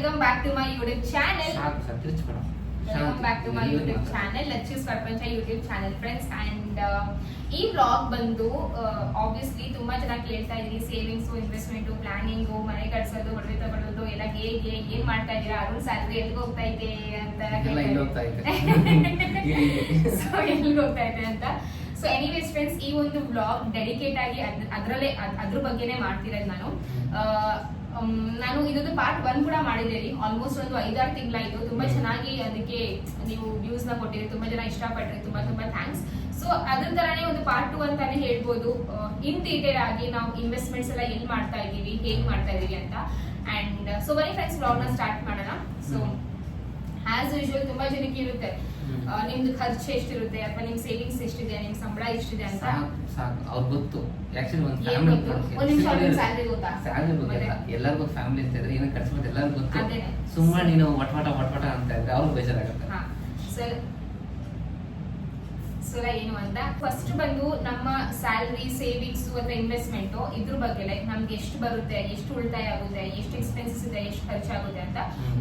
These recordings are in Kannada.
Welcome back to my YouTube channel ಸಾಕು ಸಾಕು ತಿರ್ಚ್ಬೇಡ welcome back to my YouTube channel ಲಚ್ಚೀಸ್ ಸರ್ಪಂಚ YouTube channel friends and uh, ಈ ಬ್ಲಾಗ್ ಬಂದು ಆಬ್ವಿಯಸ್ಲಿ ತುಂಬಾ ಚೆನ್ನಾಗಿ ಕೇಳ್ತಾ ಇದ್ದೀವಿ ಸೇವಿಂಗ್ಸ್ ಇನ್ವೆಸ್ಟ್ಮೆಂಟ್ ಪ್ಲಾನಿಂಗು ಮನೆ ಕಟ್ಸೋದು ಒಡವೆ ತಗೊಳ್ಳೋದು ಎಲ್ಲ ಹೇಗೆ ಏನ್ ಮಾಡ್ತಾ ಇದೀರಾ ಅರುಣ್ ಸ್ಯಾಲ್ರಿ ಎಲ್ಲಿ ಹೋಗ್ತಾ ಇದೆ? ಅಂತ ಸೊ ಎಲ್ಲಿಗೆ ಹೋಗ್ತಾ ಇದೆ ಅಂತ. ಸೊ ಎನಿವೇಸ್ ಫ್ರೆಂಡ್ಸ್ ಈ ಒಂದು ಬ್ಲಾಗ್ ಡೆಡಿಕೇಟ್ ಆಗಿ ಅದ್- ಅದ್ರಲ್ಲೇ ಅದ್ರ ಬಗ್ಗೆನೇ ಮಾಡ್ತಿರೋದು ನಾನು. ನಾನು ಇದೊಂದು ಪಾರ್ಟ್ ಒನ್ ಕೂಡ ಮಾಡಿದ್ದೀರಿ ಆಲ್ಮೋಸ್ಟ್ ಒಂದು ಐದಾರು ತಿಂಗಳಾಯ್ತು. ತುಂಬಾ ಚೆನ್ನಾಗಿ ಅದಕ್ಕೆ ನೀವು ವ್ಯೂಸ್ನ ಕೊಟ್ಟಿರಿ. ತುಂಬಾ ಜನ ಇಷ್ಟಪಟ್ರಿ. ತುಂಬಾ ತುಂಬಾ ಥ್ಯಾಂಕ್ಸ್ ಸೊ ಅದ್ರ ತರಾನೇ ಒಂದು ಪಾರ್ಟ್ ಟು ಅಂತಾನೆ ಹೇಳ್ಬೋದು. ಇನ್ ಡೀಟೇಲ್ ಆಗಿ ನಾವು ಇನ್ವೆಸ್ಟ್ಮೆಂಟ್ಸ್ ಎಲ್ಲ ಎಲ್ಲಿ ಮಾಡ್ತಾ ಇದೀವಿ ಹೇಗ್ ಮಾಡ್ತಾ ಇದೀವಿ ಅಂತ. ಅಂಡ್ ಸೊ ಬನ್ನಿ ಫ್ರೆಂಡ್ಸ್ ಬ್ಲಾಗ್ನ ಸ್ಟಾರ್ಟ್ ಮಾಡೋಣ. ಸೊ ಆಸ್ ಯೂಶುವಲ್ ತುಂಬಾ ಜನಕ್ಕೆ ಇರುತ್ತೆ. ನಿಮ್ದು ಖರ್ಚು ಎಷ್ಟಿರುತ್ತೆ ಅಥವಾ ನಿಮ್ ಸೇವಿಂಗ್ಸ್ ಎಷ್ಟಿದೆ ನಿಮ್ ಸಂಬಳ ಎಷ್ಟಿದೆ ಅಂತ? ಸಾಕು ಅವ್ರಿಗೆ ಗೊತ್ತು. ಆಕ್ಚುಲಿ ಒಂದು ಫ್ಯಾಮಿಲಿ? ಒಂದ್ ಗೊತ್ತಾ? ಗೊತ್ತಿಲ್ಲ? ಎಲ್ಲರಿಗೂ ಫ್ಯಾಮಿಲಿ ಅಂತ ಇದ್ರೆ ಏನೋ ಖರ್ಚು ಮಾಡ್ತಾರೆ ಎಲ್ಲರಿಗೂ ಗೊತ್ತು. ಸುಮ್ಮನೆ ನೀನು ವಟ್ವಟ ವಟ್ವಟ ಅಂತ ಇದ್ರೆ ಅವ್ರಿಗೆ ಬೇಜಾರಾಗುತ್ತೆ. ಸರ್ ಏನು ಅಂತ. ಫಸ್ಟ್ ಬಂದು ನಮ್ಮ ಸ್ಯಾಲ್ರಿ ಸೇವಿಂಗ್ಸ್ ಅಥವಾ ಇನ್ವೆಸ್ಟ್ಮೆಂಟ್ ಇದ್ರ ಬಗ್ಗೆ ಲೈಕ್ ನಮ್ಗೆ ಎಷ್ಟು ಬರುತ್ತೆ ಎಷ್ಟು ಉಳಿತಾಯ ಆಗುತ್ತೆ ಎಷ್ಟು ಎಕ್ಸ್ಪೆನ್ಸಸ್ ಇದೆ ಎಷ್ಟು ಖರ್ಚಾಗುತ್ತೆ ಅಂತ.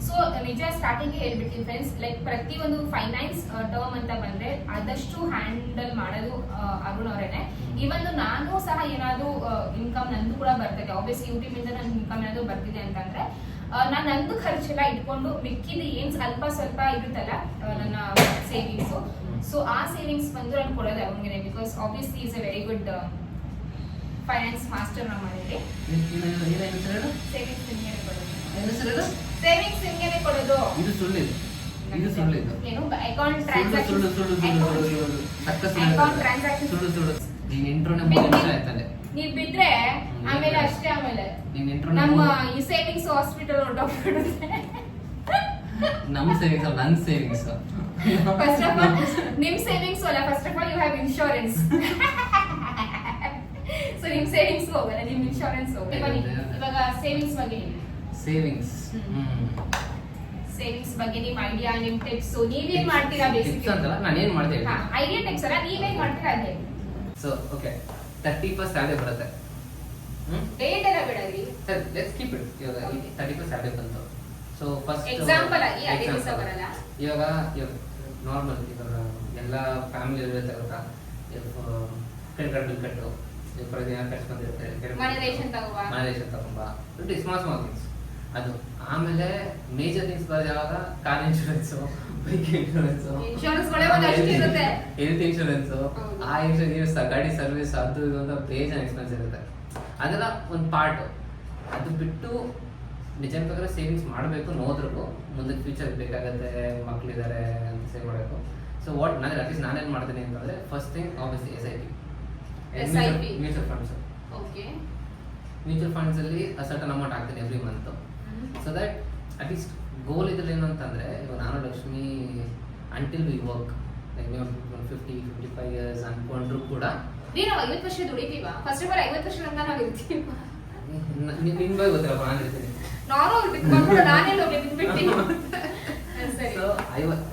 ಸೊ ನಿಜ ಸ್ಟಾರ್ಟಿಂಗ್ ಹೇಳ್ಬಿಟ್ಟಿ ಫ್ರೆಂಡ್ಸ್ ಲೈಕ್ ಪ್ರತಿ ಒಂದು ಫೈನಾನ್ಸ್ ಟರ್ಮ್ ಅಂತ ಬಂದ್ರೆ ಆದಷ್ಟು ಹ್ಯಾಂಡಲ್ ಮಾಡೋದು ಆ, ಅರುಣ್ ಅವರೇನೆ. ಇವನ್ ನಾನು ಸಹ ಏನಾದ್ರು ಇನ್ಕಮ್ ನಂದು ಕೂಡ ಬರ್ತದೆ. ಆಬ್ವಿಯಸ್ಲಿ ಯೂಟ್ಯೂಬ್ ಇಂದ ನನ್ ಇನ್ಕಮ್ ಏನಾದ್ರು ಬರ್ತಿದೆ ಅಂತಂದ್ರೆ ನಾನು ನಂದು ಖರ್ಚೆಲ್ಲ ಇಟ್ಕೊಂಡು ಮಿಕ್ಕಿದ ಏನ್ ಸ್ವಲ್ಪ ಸ್ವಲ್ಪ ಇರುತ್ತಲ್ಲ ನನ್ನ ಸೇವಿಂಗ್ಸ್ ಸೊ ಆ ಸೇವಿಂಗ್ಸ್ ಬಂದು ನಾನು ಕೊಡೋದು ಅವನಿಗೆ because obviously is a very good finance master ನಮ್ಮ ಹೇಳು ಸೇವಿಂಗ್ಸ್ ನಿಮಗೆ ಕೊಡೋದು? ಸೇವಿಂಗ್ಸ್ ನಿಮಗೆ ಕೊಡೋದು ಇದು ಸುಳ್ಳು ಇದು ಸುಳ್ಳಿದು ಏನು ಅಕೌಂಟ್ ಟ್ರಾನ್ಸಾಕ್ಷನ್ ಸುಳ್ಳು ಸುಳ್ಳು ಸುಳ್ಳು ಸುಳ್ಳು ಸುಳ್ಳು ಸುಳ್ಳು ನೀನ್ ಮೂರು ನಿಮಿಷ ಆಯ್ತಲ್ಲೇ ನೀವ್ ಬಿದ್ರೆ ಆಮೇಲೆ ಅಷ್ಟೇ ಆಮೇಲೆ. ನೀನ್ ನಮ್ಮ ಈ ಸೇವಿಂಗ್ಸ್ ಹಾಸ್ಪಿಟಲ್ ಹೊರಟೋಗ್ಬಿಡುತ್ತೆ ನಮ್ಮ ಸೇವಿಂಗ್ಸ್ ಅಲ್ಲ ನನ್ ಸೇವಿಂಗ್ಸ್ ಫಸ್ಟ್ ಆಫ್ ಆಲ್ ನಿಮ್ ಸೇವಿಂಗ್ಸ್ ಅಲ್ಲ first of all you have insurance so ನಿಮ್ ಸೇವಿಂಗ್ಸ್ ಹೋಗಲ್ಲ ನಿಮ್ ಇನ್ಶೂರೆನ್ಸ್ ಹೋಗಲ್ಲ. ಇವಾಗ ಸೇವಿಂಗ್ಸ್ ಬಗ್ಗೆ ಸೇವಿಂಗ್ಸ್ ಸೇವಿಂಗ್ಸ್ ಬಗ್ಗೆ ನಿಮ್ ಐಡಿಯಾ ನಿಮ್ ಟಿಪ್ಸ್ ನೀವೇನ್ ಮಾಡ್ತೀರಾ ಬೇಸಿಕ್ ನಾನು ಏನ್ ಮಾಡ್ತೀನಿ ಐಡಿಯಾ ಟಿಪ್ಸ್ ಅಲ್ಲ ನೀವೇನ್ ಮಾಡ್ತೀರಾ ಅದೇ so okay thirty first salary ಬರುತ್ತೆ ಡೇಟ್ ಎಲ್ಲ ಸರ್ ಲೆಟ್ಸ್ ಕೀಪ್ ಇಟ್ ಇವಾಗ ತರ್ಟಿ ಫಸ್ಟ್ ಬಂತು. ಸೊ ಫಸ್ಟ್ ಎಕ್ಸಾಂಪಲ್ ಆಗಿ ಅದೇ ದಿವ್ಸ ಬರಲ್ಲ? ಇವಾಗ ಇವಾಗ ನಾರ್ಮಲ್ ಇವಾಗ ಎಲ್ಲ ಫ್ಯಾಮಿಲಿ ಇರುತ್ತೆ ಗೊತ್ತಾ? ಕ್ರೆಡಿಟ್ ಕಾರ್ಡ್ ಬಿಲ್ ಕಟ್ಟು. ಫಾರ್ ಎಕ್ಸಾಂಪಲ್ ಖರ್ಚು ಬಂದಿರುತ್ತೆ ಮನೆ ರೇಷನ್ ತಗೋಬಾ. ಮನೆ ರೇಷನ್ ತಗೊಂಬ. ಸ್ಮಾಲ್ ಸ್ಮಾಲ್ ಥಿಂಗ್ಸ್ ಅದು ಆಮೇಲೆ ಮೇಜರ್ ಥಿಂಗ್ಸ್ ಬರೋದು ಯಾವಾಗ? Car insurance insurance Insurance. ಗಳೇ ಒಂದ್ ಅಷ್ಟು ಇರುತ್ತೆ. Health insurance. ಆ ಇನ್ಶೂರೆನ್ಸ್ ಗಾಡಿ ಸರ್ವಿಸ್ ಅದು ಇದು ಅಂತ ಬೇಜಾನ್ ಎಕ್ಸ್ಪೆನ್ಸ್ ಇರುತ್ತೆ. ಅದೆಲ್ಲ ಒಂದು ಪಾರ್ಟ್ ಅದು ಬಿಟ್ಟು ನಿಜ ಪ್ರಕಾರ ಸೇವಿಂಗ್ಸ್ ಮಾಡಬೇಕು ನೋದ್ರೂ ಮುಂದೆ ಫ್ಯೂಚರ್ ಬೇಕಾಗತ್ತೆ ಮಕ್ಳಿದ್ದಾರೆ ಅಂತ ಸೇವ್ ಮಾಡಬೇಕು ಸೊ ವಾಟ್ ನಾನು ಅಟ್ಲೀಸ್ಟ್ ನಾನೇನು ಮಾಡ್ತೀನಿ ಅಂತಂದ್ರೆ first thing obviously S I P. Mutual funds okay mutual funds ಅಲ್ಲಿ ಸರ್ಟನ್ ಅಮೌಂಟ್ ಹಾಕ್ತೀನಿ every month so that at least goal ಇದ್ರಲ್ಲಿ ಏನು ಅಂತಂದ್ರೆ ಇವಾಗ ನಾನು Lakshmi until we work like ಒಂದು ಫಿಫ್ಟಿ ಫಿಫ್ಟಿ ಫೈವ್ ಇಯರ್ಸ್ ಅಂದ್ಕೊಂಡ್ರು ಕೂಡ. ನೀನು ಐವತ್ತು ವರ್ಷ ದುಡಿತೀವ? ಫಸ್ಟ್ ಆಫ್ ಆಲ್ ಐವತ್ತು ವರ್ಷ ನಾವು ಇರ್ತೀವಿ ನಿನ್ ಬಗ್ಗೆ ಗೊತ್ತಿಲ್ಲಪ್ಪ ನಾನು ಇರ್ತೀನಿ ನಾನು ಅವ್ರು ಬಿಟ್ಕೊಂಡು ನಾನೆಲ್ಲ ಹೋಗಿ ಬಿಟ್ಬಿಡ್ತೀನಿ ಸರಿ. ಸೊ ಐವತ್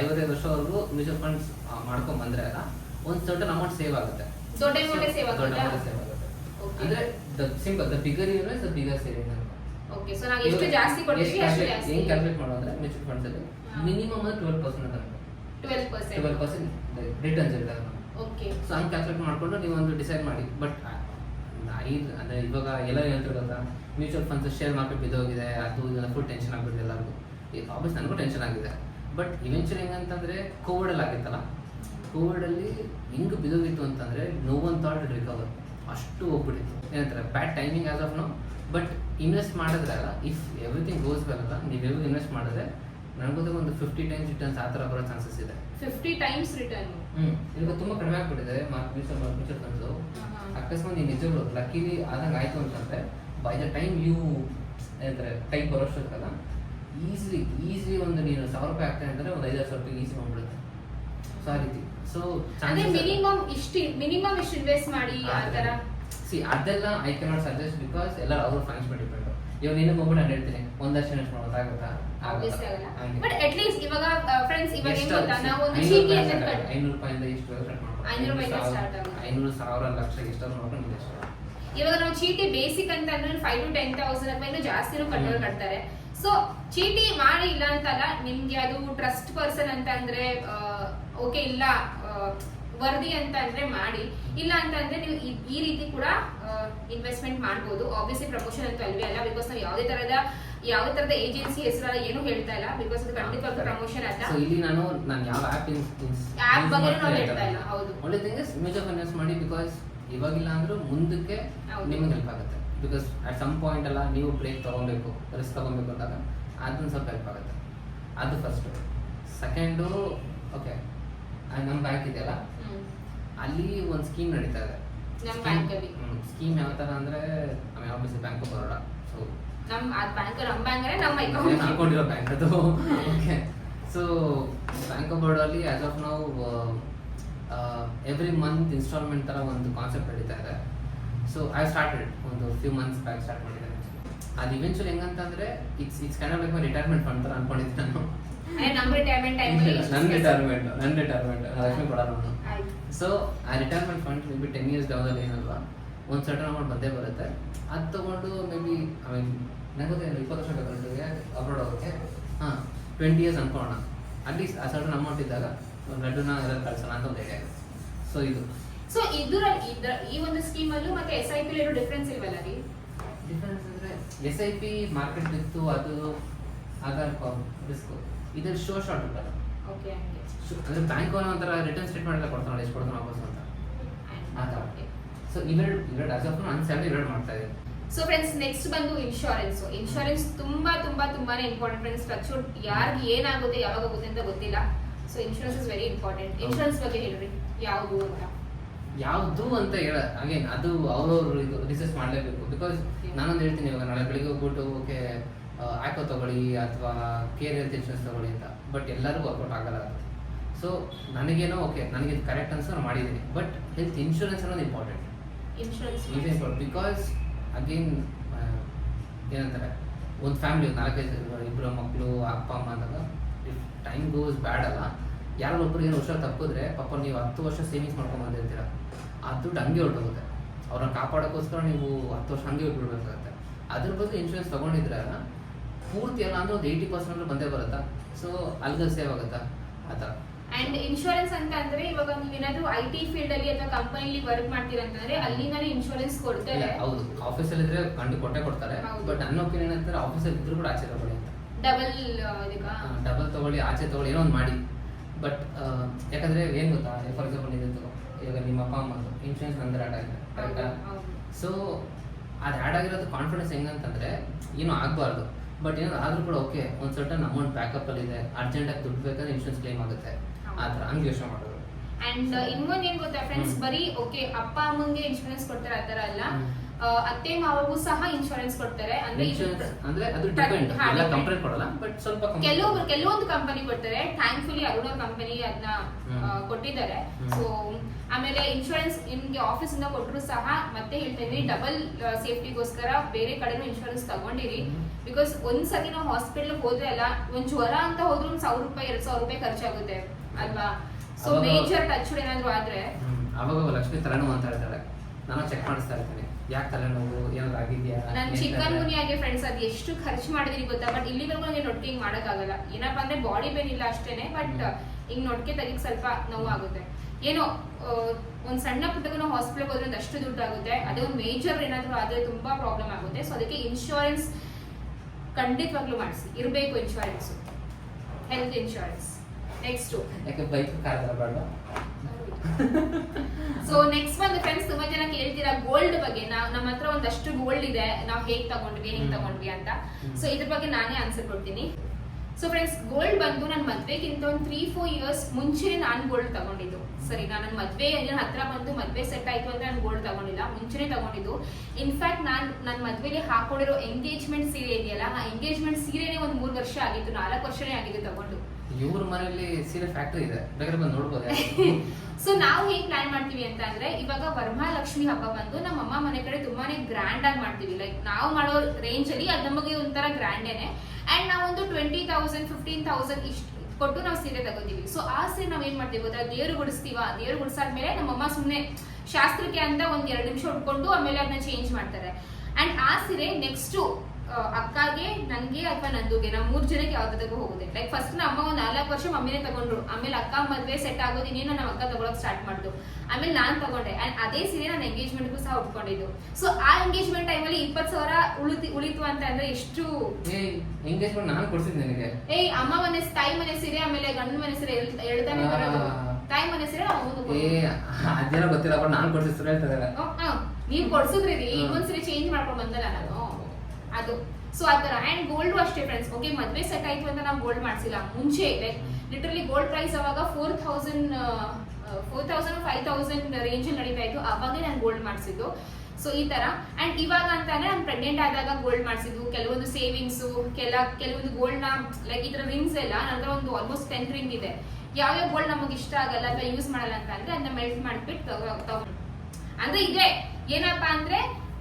ಐವತ್ತೈದು ವರ್ಷವರೆಗೂ ಮ್ಯೂಚುವಲ್ ಫಂಡ್ಸ್ ಮಾಡ್ಕೊಂಡ್ ಬಂದ್ರೆ ಅಲ್ಲ ಒಂದು ಸರ್ಟನ್ ಅಮೌಂಟ್ ಸೇವ್ ಆಗುತ್ತೆ. ದೊಡ್ಡ? ಸೇವ್ ಆಗುತ್ತೆ. ಅಂದ್ರೆ the simple the bigger invest the bigger saving okay so ನಾವು ಎಷ್ಟು ಜಾಸ್ತಿ ಕೊಡ್ತೀವಿ ಅಷ್ಟು ಜಾಸ್ತಿ? ಹೆಂಗ್ ಕ್ಯಾಲ್ಕುಲೇಟ್ ಮಾಡೋದು ಮ್ಯೂಚುವಲ್ ಫಂಡ್ಸ್ ಅಲ್ಲಿ ಮಿನಿಮಮ್ ಅಂದ್ರೆ ಟ್ವೆಲ್ ಪರ್ಸೆಂಟ್ ಅಂತ twelve percent twelve percent returns ಇರ್ತದೆ ಓಕೆ ಸೊ ಹಂಗೆ ಕ್ಯಾಲ್ಕುಲೇಟ್ ಮಾಡ್ಕೊಂಡು ನೀವು ಒಂದು ಡಿಸೈಡ್ ಮಾಡಿ ಬಟ್ ಐದು ಅಂದರೆ ಇವಾಗ ಎಲ್ಲ ಹೇಳ್ತಾರೆ ಗೊತ್ತಾ ಮ್ಯೂಚುವಲ್ ಫಂಡ್ಸ್ ಶೇರ್ ಮಾರ್ಕೆಟ್ ಬಿದ್ದೋಗಿದೆ ಅದು ಇದೆಲ್ಲ ಫುಲ್ ಟೆನ್ಷನ್ ಆಗ್ಬಿಟ್ಟಿದೆ ಎಲ್ಲರಿಗೂ. ಆಬ್ವಿಯಸ್ ನನಗೂ ಟೆನ್ಷನ್ ಆಗಿದೆ. ಬಟ್ ಇವೆಂಚುಲಿ ಹೆಂಗಂತಂದರೆ ಕೋವಿಡಲ್ಲಿ ಆಗಿತ್ತಲ್ಲ? ಕೋವಿಡಲ್ಲಿ ಹಿಂಗೆ ಬಿದ್ದೋಗಿತ್ತು ಅಂತಂದರೆ ನೋ ಒನ್ ಥಾಟ್ ರಿಕವರ್ ಅಷ್ಟು ಹೋಗ್ಬಿಟ್ಟಿತ್ತು. ಏನಂತಾರೆ? Bad timing as of no but invest ಮಾಡಿದ್ರೆ ಅಲ್ಲ ಇಫ್ ಎವ್ರಿಥಿಂಗ್ ಗೋಸ್ ಅಲ್ಲ ನೀವು ಯಾವಾಗ ಇನ್ವೆಸ್ಟ್ ಮಾಡಿದ್ರೆ ನನಗೊಂದು ಒಂದು ಫಿಫ್ಟಿ ಟೈಮ್ಸ್ ರಿಟರ್ನ್ಸ್ ಆ ಥರ ಬರೋ ಚಾನ್ಸಸ್ ಇದೆ. ಫಿಫ್ಟಿ ಟೈಮ್ಸ್ ರಿಟರ್ನ್ ಹ್ಞೂ ಈಗ ತುಂಬ ಕಡಿಮೆ ಆಗ್ಬಿಟ್ಟಿದೆ ಮ್ಯೂಚುವಲ್ ಮ್ಯೂಚುವಲ್ ಫಂಡ್ಸು ಅಕಸ್ಮಾತ್ ನೀವು ನಿಜಗಳು ಲಕ್ಕಿಲಿ ಆದಂಗೆ ಆಯಿತು ಅಂತಂದರೆ ಬೈ ದ ಟೈಮ್ ಯು ಏನಂತಾರೆ ಟೈಮ್ ಬರೋಷ್ಟಕ್ಕಲ್ಲ ಈಸಿಲಿ ಈಸಿಲಿ ಒಂದು ನೀನು ಸಾವಿರ ರೂಪಾಯಿ ಆಗ್ತಾ ಅಂತಂದ್ರೆ ಒಂದು ಐದಾರು ಸಾವಿರ ರೂಪಾಯಿ ಈಸಿ ಮಾಡ್ಬಿಡುತ್ತೆ ಸೊ ಆ ರೀತಿ. ಸೊ ಅಂದ್ರೆ ಮಿನಿಮಮ್ ಇಷ್ಟು ಮಿನಿಮಮ್ ಇಷ್ಟು ಇನ್ವೆಸ್ಟ್ ಮಾಡಿ ಆ ತರ ಸಿ ಅದೆಲ್ಲ ಐ ನಾಟ್ ಸಜೆಸ್ಟ್ ಬಿಕಾಸ್ ಎಲ್ಲರೂ ಅವ್ರ ಫೈನಾನ್ಸ್ ಮೇಲೆ ಡಿಪೆಂಡ್ ಇವಾಗ ನೀನು ಹೋಗ್ಬಿಟ್ಟು ನಾನು ಹೇಳ್ತೀನಿ. ಒಂದಷ್ಟು ಇನ್ವೆಸ್ಟ್ ಮಾಡೋದಾಗುತ್ತಾ but at least friends ಇವಾಗ ಗೊತ್ತಾ? ನಾವು ಒಂದು ಐನೂರು ಅಂತ. ಕಟ್ ರೂಪಾಯಿಂದ ಸ್ಟಾರ್ಟ್ ಮಾಡ್ಬೋದು ಐನೂರು ರೂಪಾಯಿಂದ ಐನೂರು start ಸಾವಿರ- ಆಗುತ್ತೆ. ಐನೂರು ಸಾವಿರ ಲಕ್ಷ ಎಷ್ಟು ಮಾಡ್ಕೊಂಡು ಎಷ್ಟು ಇವಾಗ ನಾವು ಚೀಟಿ ಬೇಸಿಕ್ ಅಂತ ಅಂದ್ರೆ ಫೈವ್ ಟು ಟೆನ್ ತೌಸಂಡ್ ಅಥವಾ ಇನ್ನೂ ಜಾಸ್ತಿನೂ ಕಟ್ಟೋರು. ಕಟ್ತಾರೆ. ಸೊ ಚೀಟಿ ಮಾಡಿ ಇಲ್ಲ ಅಂತಲ್ಲ ನಿಮ್ಗೆ ಅದು ಟ್ರಸ್ಟ್ ಪರ್ಸನ್ ಅಂತ ಅಂದ್ರೆ ಓಕೆ ಇಲ್ಲ ಆ, ವರದಿ ಅಂತ ಅಂದ್ರೆ ಮಾಡಿ. ಇಲ್ಲ ಅಂತ ಅಂದ್ರೆ ನೀವು ಈ- ರೀತಿ ಕೂಡ ಇನ್ವೆಸ್ಟ್ಮೆಂಟ್ ಮಾಡ್ಬೋದು. ಆಬ್ವಿಯಸ್ಲಿ ಪ್ರಮೋಷನ್ ಅಂತ ಅಲ್ವೇ ಅಲ್ಲ ಬಿಕಾಸ್ ನಾವು ಯಾವುದೇ ತರದ ಯಾವುದೇ ತರದ ಏಜೆನ್ಸಿ ಹೆಸರಲ್ಲ ಏನು ಹೇಳ್ತಾ ಇಲ್ಲ. ಬಿಕಾಸ್ ಅದು ಖಂಡಿತವಾಗ್ಲೂ ಪ್ರಮೋಷನ್ ಅಲ್ಲ. ಸೊ ಇಲ್ಲಿ ನಾನು ನಾನು ಯಾವ ಆ್ಯಪ್ ಆಪ್ ಬಗ್ಗೆ ನಾವು ಹೇಳ್ತಾ ಇಲ್ಲ ಹೌದು. ಒಳ್ಳೆ ಥಿಂಗ್ ಇಸ್ ಮ್ಯೂಚುವಲ್ ಫಂಡ್ ಮಾಡಿ ಬಿಕಾಸ್ ಇವಾಗಿಲ್ಲ ಅಂದ್ರೂ ಮುಂದಕ್ಕೆ. ನಿಮಗೆ ಹೆಲ್ಪ್ ಆಗುತ್ತೆ. ಬಿಕಾಸ್ ಅಟ್ ಸಮ್ ಪಾಯಿಂಟ್ ಅಲ್ಲ ನೀವು ಬ್ರೇಕ್ ತಗೊಬೇಕು ರಿಸ್ಕ್ ತಗೊಬೇಕು ಅಂದಾಗ ಅದನ್ನ ಸ್ವಲ್ಪ ಹೆಲ್ಪ್ ಆಗುತ್ತೆ. ಅದು ಫಸ್ಟು ಸೆಕೆಂಡು ಓಕೆ ನಮ್ಮ ಬ್ಯಾಂಕ್ ಇದೆಯಲ್ಲ. ಅಲ್ಲಿ ಒಂದು ಸ್ಕೀಮ್ ನಡೀತಾ ಇದೆ. ನಮ್ಮ bank ಸ್ಕೀಮ್ ಯಾವ ಥರ ಅಂದರೆ obviously Bank of Baroda so ನಮ್ ಬ್ಯಾಂಕ್ ನಮ್ ಬ್ಯಾಂಕ್ ಅಂದ್ರೆ ನಮ್ಮ ಅಕೌಂಟ್ ಹಾಕೊಂಡಿರೋ ಬ್ಯಾಂಕ್ ಅದು. ಓಕೆ ಸೊ ಬ್ಯಾಂಕ್ ಆಫ್ ಬರೋಡಲ್ಲಿ ಆಸ್ ಆಫ್ ನಾವು ಎವ್ರಿ ಮಂತ್ ಇನ್ಸ್ಟಾಲ್ಮೆಂಟ್ ಥರ ಒಂದು ಕಾನ್ಸೆಪ್ಟ್ ನಡೀತಾ ಇದೆ. ಸೊ ಐ ಸ್ಟಾರ್ಟೆಡ್ ಒಂದು ಫ್ಯೂ ಮಂತ್ಸ್ ಬ್ಯಾಕ್ ಸ್ಟಾರ್ಟ್ ಮಾಡಿದ್ದೇನೆ. ಅದು eventually ಹೆಂಗಂತಂದ್ರೆ it's it's kind of like my retirement fund ಥರ ಅನ್ಕೊಂಡಿದ್ದೆ ನಾನು. ನನ್ನ ರಿಟೈರ್ಮೆಂಟ್ ನನ್ನ ರಿಟೈರ್ಮೆಂಟ್ ಲಕ್ಷ್ಮಿ ಕೊಡೋಣ ನಾನು ಸೊ ಆ retirement fund may be ten years ಡೌನಲ್ಲಿ ಏನಲ್ವಾ ಒಂದು ಸರ್ಟನ್ ಅಮೌಂಟ್ ಬಂದೇ ಬರುತ್ತೆ. ಅದು ತೊಗೊಂಡು ಮೇ ಬಿ ಐ ಮೀನ್ ನಂಗೆ ಗೊತ್ತಿಲ್ಲ ಇಪ್ಪತ್ತು ವರ್ಷ ಬೇಕಾದ್ರೆ ಅಪ್ಲೋಡ್ ಆಗೋಕ್ಕೆ ಹಾಂ ಟ್ವೆಂಟಿ ಇಯರ್ಸ್ ಅನ್ಕೊಳ್ಳೋಣ. ಅಟ್ಲೀಸ್ಟ್ ಆ ಸರ್ಟನ್ ಅಮೌಂಟ್ ಇದ್ದಾಗ ಒಂದು ಲಡ್ಡುನ ಎಲ್ಲ ಕಳ್ಸೋಣ ಅಂತ ಒಂದು ಐಡಿಯಾ ಸೊ ಇದು. ಸೊ ಇದರ ಇದರ ಈ ಒಂದು ಸ್ಕೀಮಲ್ಲೂ ಮತ್ತೆ ಎಸ್ ಐ ಪಿ ಏನು ಡಿಫ್ರೆನ್ಸ್ ಇಲ್ವಲ್ಲ ರೀ? ಡಿಫ್ರೆನ್ಸ್ ಅಂದರೆ ಎಸ್ ಐ ಪಿ ಮಾರ್ಕೆಟ್ ಬಿತ್ತು ಅದು ಆಧಾರ್ ರಿಸ್ಕು ಇದ್ರಲ್ಲಿ ಶೋ ಶಾರ್ಟ್ ಉಂಟಲ್ಲ. ಓಕೆ ಹಂಗೆ. ಅಂದರೆ ಬ್ಯಾಂಕ್ ಒಂಥರ ರಿಟರ್ನ್ ಸ್ಟೇಟ್ಮೆಂಟ್ ಎಲ್ಲ ಕೊಡ್ತಾನೆ ಎಷ್ಟು ಕೊಡ್ತಾನೆ ವಾಪಸ್ ಅಂತ. ಆ ಥರ. ಸೊ ಇವೆರಡು ಇವೆರಡು ಆಸ್ ಆಫ್ ನನ್ನ ಸ್ಯಾಲ್ರಿ ಇವೆರಡು ಮಾಡ್ತಾ ಇದ್ದೀನಿ. ಸೊ ಫ್ರೆಂಡ್ಸ್ ನೆಕ್ಸ್ಟ್ ಬಂದು ಇನ್ಶೂರೆನ್ಸ್ ಇನ್ಶೂರೆನ್ಸ್ ತುಂಬಾ ತುಂಬಾ ತುಂಬಾನೇ ಇಂಪಾರ್ಟೆಂಟ್ ಫ್ರೆಂಡ್ಸ್ ಟಚ್ವುಡ್ ಯಾರಿಗೆ ಏನಾಗುತ್ತೆ ಯಾವಾಗ ಆಗುತ್ತೆ ಅಂತ ಗೊತ್ತಿಲ್ಲ. So insurance is very important insurance ಬಗ್ಗೆ ಹೇಳ್ರಿ. ಯಾವುದು ಅಂತ. ಯಾವುದು ಅಂತ ಹೇಳ ಅಗೇನ್ ಅದು ಅವ್ರವ್ರು ಇದು ರಿಸರ್ಚ್ ಮಾಡಲೇಬೇಕು. ಬಿಕಾಸ್ ನಾನೊಂದು ಹೇಳ್ತೀನಿ ಇವಾಗ ನಾಳೆ ಬೆಳಿಗ್ಗೆ ಹೋಗ್ಬಿಟ್ಟು ಓಕೆ ಆ್ಯಕೋ ತಗೊಳ್ಳಿ ಅಥವಾ ಕೇರ್ ಹೆಲ್ತ್ ಇನ್ಶೂರೆನ್ಸ್ ತಗೊಳ್ಳಿ ಅಂತ. ಬಟ್ ಎಲ್ಲರಿಗೂ ವರ್ಕೌಟ್ ಆಗಲ್ಲ ಸೊ ನನಗೇನೋ ಓಕೆ ನನಗೆ ಇದು ಕರೆಕ್ಟ್ ಅನ್ಸೋ ನಾನು ಮಾಡಿದ್ದೀನಿ. ಬಟ್ ಹೆಲ್ತ್ ಇನ್ಶೂರೆನ್ಸ್ ಅನ್ನೋದು ಇಂಪಾರ್ಟೆಂಟ್ ಇನ್ಶೂರೆನ್ಸ್ ಬಿಕಾಸ್ ಅಗೇನ್ ಏನಂತಾರೆ ಒಂದು ಫ್ಯಾಮಿಲಿ ನಾಲ್ಕೈದು ಇಬ್ಬರು ಮಕ್ಕಳು ಅಪ್ಪ ಅಮ್ಮ ಅಂದಾಗ ಇಫ್ ಟೈಮ್ ಗೋಸ್ ಬ್ಯಾಡ್ ಅಲ್ಲ ಯಾರೋ ಒಬ್ಬರು ಏನು ವರ್ಷ ತಪ್ಪಿದ್ರೆ ಪಾಪ ನೀವು ಹತ್ತು ವರ್ಷ ಸೇವಿಂಗ್ಸ್ ಮಾಡ್ಕೊಂಡು ಬಂದಿರ್ತೀರ ಆ ದುಡ್ಡು ಹಂಗೆ ಹೊರಟೋಗುತ್ತೆ ಅವ್ರನ್ನ ಕಾಪಾಡೋಕ್ಕೋಸ್ಕರ ನೀವು ಹತ್ತು ವರ್ಷ ಹಂಗೆ ಬಿಡ್ಬೇಕಾಗುತ್ತೆ ಅದ್ರ ಬದಲು ಇನ್ಶೂರೆನ್ಸ್ ತೊಗೊಂಡಿದ್ರೆ ಪೂರ್ತಿ ಎಲ್ಲ ಅಂದ್ರೆ ಒಂದು ಏಯ್ಟಿ ಪರ್ಸೆಂಟ್ ಬಂದೇ ಬರುತ್ತಾ? ಸೊ ಅಲ್ಗ ಸೇವ್ ಆಗುತ್ತಾ? ಆ ಥರ. ಅಂಡ್ ಇನ್ಶೂರೆನ್ಸ್ ಅಂತ ಅಂದ್ರೆ ಇವಾಗ ನೀವೇನಾದ್ರೂ ಐ ಟಿ ಫೀಲ್ಡ್ ಅಲ್ಲಿ ಅಥವಾ ಕಂಪನಿಲಿ ವರ್ಕ್ ಮಾಡ್ತೀರ ಅಂತಂದ್ರೆ ಅಲ್ಲಿಂದಾನೇ ಇನ್ಶೂರೆನ್ಸ್ ಕೊಡ್ತಾರೆ. ಹೌದು. ಆಫೀಸಲ್ಲಿ ಇದ್ರೆ ಕಂಡು ಕೊಟ್ಟೆ ಕೊಡ್ತಾರೆ. ಬಟ್ ನನ್ನ ಒಪಿನಿಯನ್ ಅಂತಾರೆ ಆಫೀಸಲ್ಲಿ ಇದ್ರು ಕೂಡ ಆಚೆ ತಗೊಳ್ಳಿ ಅಂತ. ಡಬಲ್ ಡಬಲ್ ತಗೊಳ್ಳಿ ಆಚೆ ತಗೊಳ್ಳಿ ಏನೋ ಒಂದು ಮಾಡಿ. ಬಟ್ ಯಾಕಂದ್ರೆ ಏನ್ ಗೊತ್ತಾ? ಫಾರ್ ಎಕ್ಸಾಂಪಲ್ ಇದೆ ಇವಾಗ ನಿಮ್ಮ ಅಪ್ಪ ಅಮ್ಮ ಇನ್ಶೂರೆನ್ಸ್ ನಂತರ ಆಡ್ ಆಗಿದೆ. ಕರೆಕ್ಟಾ ಸೊ ಅದು ಆಡ್ ಆಗಿರೋದು ಕಾನ್ಫಿಡೆನ್ಸ್ ಹೆಂಗಂತಂದ್ರೆ ಏನು ಆಗಬಾರ್ದು. ಬಟ್ ಏನಾದ್ರು ಆದ್ರೂ ಕೂಡ ಓಕೆ ಒಂದು ಸರ್ಟನ್ ಅಮೌಂಟ್ ಬ್ಯಾಕಪ್ಪಲ್ಲಿ ಇದೆ ಅರ್ಜೆಂಟಾಗಿ ದುಡ್ಡು ಬೇಕಾದ್ರೆ ಇನ್ಶೂರೆನ್ಸ್ ಕ್ಲೇಮ್ ಆಗುತ್ತೆ. ಆ ಥರ ಹಂಗೆ ಯೋಚನೆ ಮಾಡೋದು. ಅಂಡ್ ಇನ್ನೊಂದ್ ಏನ್ ಗೊತ್ತಾ ಫ್ರೆಂಡ್ಸ್. ಬರೀ ಓಕೆ ಅಪ್ಪ ಅಮ್ಮಂಗೆ ಇನ್ಶೂರೆನ್ಸ್ ಕೊಡ್ತಾರೆ ಆತರ ಅಲ್ಲ. ಅತ್ತೆ ಮಾವಗೂ ಸಹ ಇನ್ಶೂರೆನ್ಸ್ ಕೊಡ್ತಾರೆ. ಅಂದ್ರೆ ಅಂದ್ರೆ ಅದು ಪ್ರ- ಡಿಪೆಂಡ್ ಹಾ, ಎಲ್ಲ depend. ಕೊಡಲ್ಲ ಬಟ್ ಸ್ವಲ್ಪ company. ಕೆಲವೊಬ್ರು ಕೆಲವೊಂದು ಕಂಪನಿ ಕೊಡ್ತಾರೆ. ಥ್ಯಾಂಕ್ಫುಲಿ ಅರುಣ ಕಂಪನಿ ಅದನ್ನ ಕೊಟ್ಟಿದ್ದಾರೆ. ಸೊ ಆಮೇಲೆ ಇನ್ಶೂರೆನ್ಸ್ ನಿಮ್ಗೆ ಆಫೀಸ್ ಇಂದ ಕೊಟ್ಟರು ಸಹ ಮತ್ತೆ ಹೇಳ್ತಾ ಇದ್ದೀನಿ ಡಬಲ್ ಸೇಫ್ಟಿಗೋಸ್ಕರ ಬೇರೆ ಕಡೆನೂ ಇನ್ಶೂರೆನ್ಸ್ ತಗೊಂಡಿರಿ. ಬಿಕಾಸ್ ಒಂದ್ಸತಿ ನಾವು ಹಾಸ್ಪಿಟಲ್ ಹೋದ್ರೆ ಅಲ್ಲ ಒಂದ್ ಜ್ವರ ಅಂತ ಹೋದ್ರು ಒಂದ್ ಸಾವಿರ ರೂಪಾಯಿ ಎರಡ್ ಸಾವಿರ ರೂಪಾಯಿ ಖರ್ಚಾಗುತ್ತೆ ಅಲ್ವಾ? ಸೊ ಮೇಜರ್ ಟಚ್ ಏನಾದ್ರು ಆದ್ರೆ. ಅವಾಗ ಲಕ್ಷ್ಮಿ ತರಣು ಅಂತ ಹೇಳ್ತಾಳೆ. ನಾನು ಚೆಕ್ ಮಾಡಿಸ್ತಾ ಇರ್ತೀನಿ. ಯಾಕೆ ತಲೆನೋವು ಏನಾದ್ರು ಆಗಿದ್ಯಾ? ನಾನು ಚಿಕನ್ ಗುನಿಯಾಗೆ ಫ್ರೆಂಡ್ಸ್ ಅದು ಎಷ್ಟು ಖರ್ಚು ಮಾಡಿದೀನಿ ಗೊತ್ತಾ? ಬಟ್ ಇಲ್ಲಿವರೆಗೂ ನನಗೆ ನೊಟ್ಟಿಗೆ ಹಿಂಗೆ ಮಾಡೋಕ್ಕಾಗಲ್ಲ. ಏನಪ್ಪಾ ಅಂದ್ರೆ ಬಾಡಿ ಪೇನ್ ಇಲ್ಲ ಅಷ್ಟೇನೆ ಬಟ್ ಹಿಂಗೆ ನೊಟ್ಟಿಗೆ ತೆಗಿಕ್ ಸ್ವಲ್ಪ ನೋವು ಆಗುತ್ತೆ. ಏನೋ ಒಂದು ಸಣ್ಣ ಪುಟ್ಟಗೂ ಹಾಸ್ಪಿಟಲ್ಗೆ ಹಾಸ್ಪಿಟಲ್ ಹೋದ್ರೆ ಒಂದು ಅಷ್ಟು ದುಡ್ಡು ಆಗುತ್ತೆ. ಅದೇ ಒಂದು ಮೇಜರ್ ಏನಾದರೂ ಆದರೆ ತುಂಬಾ ಪ್ರಾಬ್ಲಮ್ ಆಗುತ್ತೆ. ಸೊ ಅದಕ್ಕೆ ಇನ್ಶೂರೆನ್ಸ್ ಖಂಡಿತವಾಗ್ಲೂ ಮಾಡಿಸಿ. ಇರಬೇಕು ಇನ್ಶೂರೆನ್ಸ್ ಹೆಲ್ತ್ ಇನ್ಶೂರೆನ್ಸ್ ನೆಕ್ಸ್ಟು ಯಾಕೆ ಬೈಕ್ ಕಾರ್ ಬೇಡ ಸೊ ನೆಕ್ಸ್ಟ್ ಬಂದು ಫ್ರೆಂಡ್ಸ್ ತುಂಬಾ ಜನ ಕೇಳ್ತೀರಾ ಗೋಲ್ಡ್ ಬಗ್ಗೆ? ನಾವ್ ನಮ್ಮ ಹತ್ರ ಒಂದಷ್ಟು ಗೋಲ್ಡ್ ಇದೆ. ನಾವು ಹೇಗ್ ತಗೊಂಡ್ವಿ ಹೆಂಗ್. ತಗೊಂಡ್ವಿ ಅಂತ. ಸೊ ಇದ್ರ ಬಗ್ಗೆ ನಾನೇ ಆನ್ಸರ್ ಕೊಡ್ತೀನಿ. ಸೊ ಫ್ರೆಂಡ್ಸ್ ಗೋಲ್ಡ್ ಬಂದು ನನ್ನ ಮದ್ವೆಗಿಂತ ಒಂದು ತ್ರೀ ಫೋರ್ ಇಯರ್ಸ್ ಮುಂಚೆ ನಾನು ಗೋಲ್ಡ್ ತಗೊಂಡಿದ್ದು. ಸರಿ ನನ್ನ ಮದ್ವೆ ಹತ್ರ ಬಂದು ಮದ್ವೆ ಸೆಟ್ ಆಯ್ತು ಅಂದ್ರೆ ನಾನು ಗೋಲ್ಡ್ ತಗೊಂಡಿಲ್ಲ. ಮುಂಚೆನೆ ತಗೊಂಡಿದ್ದು. ಇನ್ಫ್ಯಾಕ್ಟ್ ನಾನು ನನ್ನ ಮದ್ವೆಗೆ ಹಾಕೊಂಡಿರೋ ಎಂಗೇಜ್ಮೆಂಟ್ ಸೀರೆ ಇದೆಯಲ್ಲ ಆ ಎಂಗೇಜ್ಮೆಂಟ್ ಸೀರೆನೇ ಒಂದು ಮೂರು ವರ್ಷ ಆಗಿತ್ತು ನಾಲ್ಕು ವರ್ಷನೇ ಆಗಿದ್ದು ತಗೊಂಡು. ಇವ್ರ ಮನೆಯಲ್ಲಿ ಸೀರೆ ಫ್ಯಾಕ್ಟ್ರಿ ಇದೆ. ಬೇಕಾದ್ರೆ ಬಂದು ನೋಡ್ಬೋದು ಸೊ ನಾವು ಹೇಗ್ ಪ್ಲಾನ್ ಮಾಡ್ತೀವಿ ಅಂತ ಅಂದ್ರೆ, ಇವಾಗ ವರಮಹಾಲಕ್ಷ್ಮಿ ಹಬ್ಬ ಬಂದು ನಮ್ಮ ಅಮ್ಮ ಮನೆ ಕಡೆ ತುಂಬಾನೇ ಗ್ರ್ಯಾಂಡ್ ಆಗಿ ಮಾಡ್ತೀವಿ. ಲೈಕ್ ನಾವು ಮಾಡೋ ರೇಂಜ್ ಅಲ್ಲಿ ಅದು ನಮಗೆ ಒಂಥರ ಗ್ರ್ಯಾಂಡೇನೆ ಅಂಡ್ ನಾವೊಂದು ಟ್ವೆಂಟಿ ತೌಸಂಡ್ ಫಿಫ್ಟೀನ್ ತೌಸಂಡ್ ಇಷ್ಟು ಕೊಟ್ಟು ನಾವು ಸೀರೆ ತಗೋತೀವಿ. ಸೊ ಆ ಸೀರೆ ನಾವ್ ಏನ್ ಮಾಡ್ತೀವಿ ಗೊತ್ತಾ? ದೇವ್ರು ಗುಡಿಸ್ತೀವ? ದೇವ್ರು ಗುಡಿಸಾದ್ಮೇಲೆ ನಮ್ಮಮ್ಮ ಸುಮ್ನೆ ಶಾಸ್ತ್ರಕ್ಕೆ ಅಂತ ಒಂದ್ ಎರಡು ನಿಮಿಷ ಉಟ್ಕೊಂಡು ಆಮೇಲೆ ಅದನ್ನ ಚೇಂಜ್ ಮಾಡ್ತಾರೆ. ಅಂಡ್ ಆ ಸೀರೆ ನೆಕ್ಸ್ಟ್ ಅಕ್ಕಗೆ ನನ್ಗೆ ಅಥವಾ ನಂದುಗೆ ನಾವು ಮೂರ್ ಜನಕ್ಕೆ ಯಾವ್ದಾದ್ರು ಹೋಗುದೆ. ಲೈಕ್ ಫಸ್ಟ್ ನಮ್ಮ ಒಂದ್ ನಾಲ್ಕು ವರ್ಷ ಮಮ್ಮಿನೇ ತಗೊಂಡ್ರು. ಆಮೇಲೆ ಅಕ್ಕ ಮದ್ವೆ ಸೆಟ್ ಆಗೋದು ಇನ್ನೇನು ನಮ್ಮ ಅಕ್ಕ ತಗೊಳಕ್ ಸ್ಟಾರ್ಟ್ ಮಾಡ್ದು. ಆಮೇಲೆ ನಾನ್ ತಗೊಂಡೆ. ಅಂಡ್ ಅದೇ ಸೀರೆ ನಾನು ಎಂಗೇಜ್ಮೆಂಟ್ಗೂ ಸಹ ಉಟ್ಕೊಂಡಿದ್ದು. ಸೊ ಆ ಎಂಗೇಜ್ಮೆಂಟ್ ಟೈಮಲ್ಲಿ ಇಪ್ಪತ್ ಸಾವಿರ ಉಳಿತು ಉಳಿತು ಅಂತ ಅಂದ್ರೆ ಎಷ್ಟು? ಏ ಎಂಗೇಜ್ಮೆಂಟ್ ನಾನು ಕೊಡ್ಸಿದ್ದೆ ನಿನಗೆ. ಏಯ್ ಅಮ್ಮ ಮನೆ ತಾಯಿ ಮನೆ ಸೀರೆ ಆಮೇಲೆ ಗಂಡ ಮನೆ ಸೀರೆ ಹೇಳ್ತಾನೆ ಬರೋದು. ತಾಯಿ ಮನೆ ಸೀರೆ ಏ ಅದೇನೋ ಗೊತ್ತಿಲ್ಲ ಬಟ್ ನಾನು ಕೊಡ್ಸಿದ್ರು ಹೇಳ್ತಾ. ನೀವ್. ಇನ್ನೊಂದ್ಸರಿ ಚೇಂಜ್ ಮಾಡ್ಕೊಂಡ್ ಬಂದಲ್ಲ ನಾನು ಅದು. ಸೊ ಆ ಆತರ ಅಂಡ್ ಗೋಲ್ಡ್ ಅಷ್ಟೇ ಫ್ರೆಂಡ್ಸ್ ಓಕೆ ಮದುವೆ ಸೆಟ್ ಆಯ್ತು ಅಂತ ನಾವು ಗೋಲ್ಡ್ ಮಾಡಿಸಿಲ್ಲ. ಮುಂಚೆ ಲೈಕ್ ಲಿಟ್ರಲಿ ಗೋಲ್ಡ್ ಪ್ರೈಸ್ ಅವಾಗ four thousand four thousand five thousand range ನಡೀತಾ ಇತ್ತು. ಅವಾಗೇ ನಾನು ಗೋಲ್ಡ್ ಮಾಡಿಸಿದ್ದು. ಸೊ ಈ ತರ ಅಂಡ್ ಇವಾಗ ಅಂತಾನೆ ನಾನು ಪ್ರೆಗ್ನೆಂಟ್ ಆದಾಗ ಗೋಲ್ಡ್ ಮಾಡಿಸಿದ್ದು. ಕೆಲವೊಂದು ಸೇವಿಂಗ್ಸ್ ಕೆಲ, ಕೆಲವೊಂದು ಗೋಲ್ಡ್ ಲೈಕ್ ಈ ತರ ರಿಂಗ್ಸ್ ಎಲ್ಲ ನನ್ನ ಒಂದು ಆಲ್ಮೋಸ್ಟ್ ಟೆನ್ ರಿಂಗ್ ಇದೆ. ಯಾವ್ಯಾವ ಗೋಲ್ಡ್ ನಮಗೆ ಇಷ್ಟ ಆಗಲ್ಲ ಅಥವಾ ಯೂಸ್ ಮಾಡಲ್ಲ ಅಂತ ಅಂದ್ರೆ ಅದನ್ನ ಮೆಲ್ಟ್ ಮಾಡ್ಬಿಟ್ಟು ಅಂದ್ರೆ ಇದೆ. ಏನಪ್ಪಾ ಅಂದ್ರೆ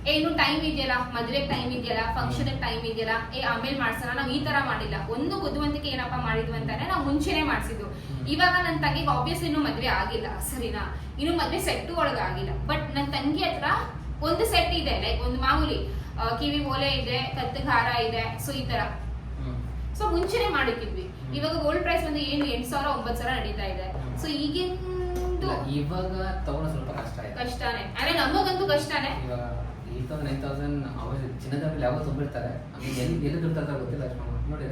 ಏ, ಇನ್ನು ಟೈಮ್ ಇದೆಯಲ್ಲ ಮದುವೆ ಟೈಮ್ ಇದೆಯಲ್ಲ ಫಂಕ್ಷನ್ ಟೈಮ್ ಇದೆಯಲ್ಲ ಏ ಆಮೇಲೆ ಮಾಡ್ಸೋಣ ನಾವು ಈ ತರ ಮಾಡಿಲ್ಲ. ಒಂದು ಬುದ್ಧಿವಂತಿಕೆ ಏನಪ್ಪಾ ಮಾಡಿದ್ವಿ ಅಂತಾನೆ ನಾವು ಮುಂಚೆನೆ ಮಾಡ್ಸಿದ್ದು. ಇವಾಗ ನನ್ನ ತಂಗಿಗೆ ಆಬ್ವಿಯಸ್ ಇನ್ನು ಮದ್ವೆ ಆಗಿಲ್ಲ ಸರಿನಾ? ಇನ್ನು ಮದ್ವೆ ಸೆಟ್ ಒಳಗ ಆಗಿಲ್ಲ. ಬಟ್ ನನ್ನ ತಂಗಿ ಹತ್ರ ಒಂದು ಸೆಟ್ ಇದೆ ಲೈಕ್ ಒಂದು ಮಾಮೂಲಿ ಕಿವಿ ಓಲೆ ಇದೆ ಕತ್ತಿಗೆ ಹಾರ ಇದೆ ಸೊ ಈ ತರ. ಸೊ ಮುಂಚೆನೆ ಮಾಡಿಕ್ಕಿದ್ವಿ ಇವಾಗ ಗೋಲ್ಡ್ ಪ್ರೈಸ್ ಒಂದು ಏನು ಎಂಟು ಸಾವಿರ ಒಂಬತ್ತು ಸಾವಿರ ನಡೀತಾ ಇದೆ. ಸೊ ಈಗಿಂದು ಇವಾಗ ತಗೊಳ್ಳೋ ಸ್ವಲ್ಪ ಕಷ್ಟ ಕಷ್ಟನೇ. ಅಂದ್ರೆ ನಮಗಂತೂ ಕಷ್ಟನೇ. ತೌಸಂಡ್ ನೈನ್ ತೌಸಂಡ್ ಅವಾಗ ಚಿನ್ನದ ಮೇಲೆ ಯಾವಾಗ ತುಂಬಿರ್ತಾರೆ? ಆಮೇಲೆ ಎಲ್ಲಿ ಎಲ್ಲಿ ದುಡ್ಡು ತರ್ತಾರೆ ಗೊತ್ತಿಲ್ಲ ನೋಡಿ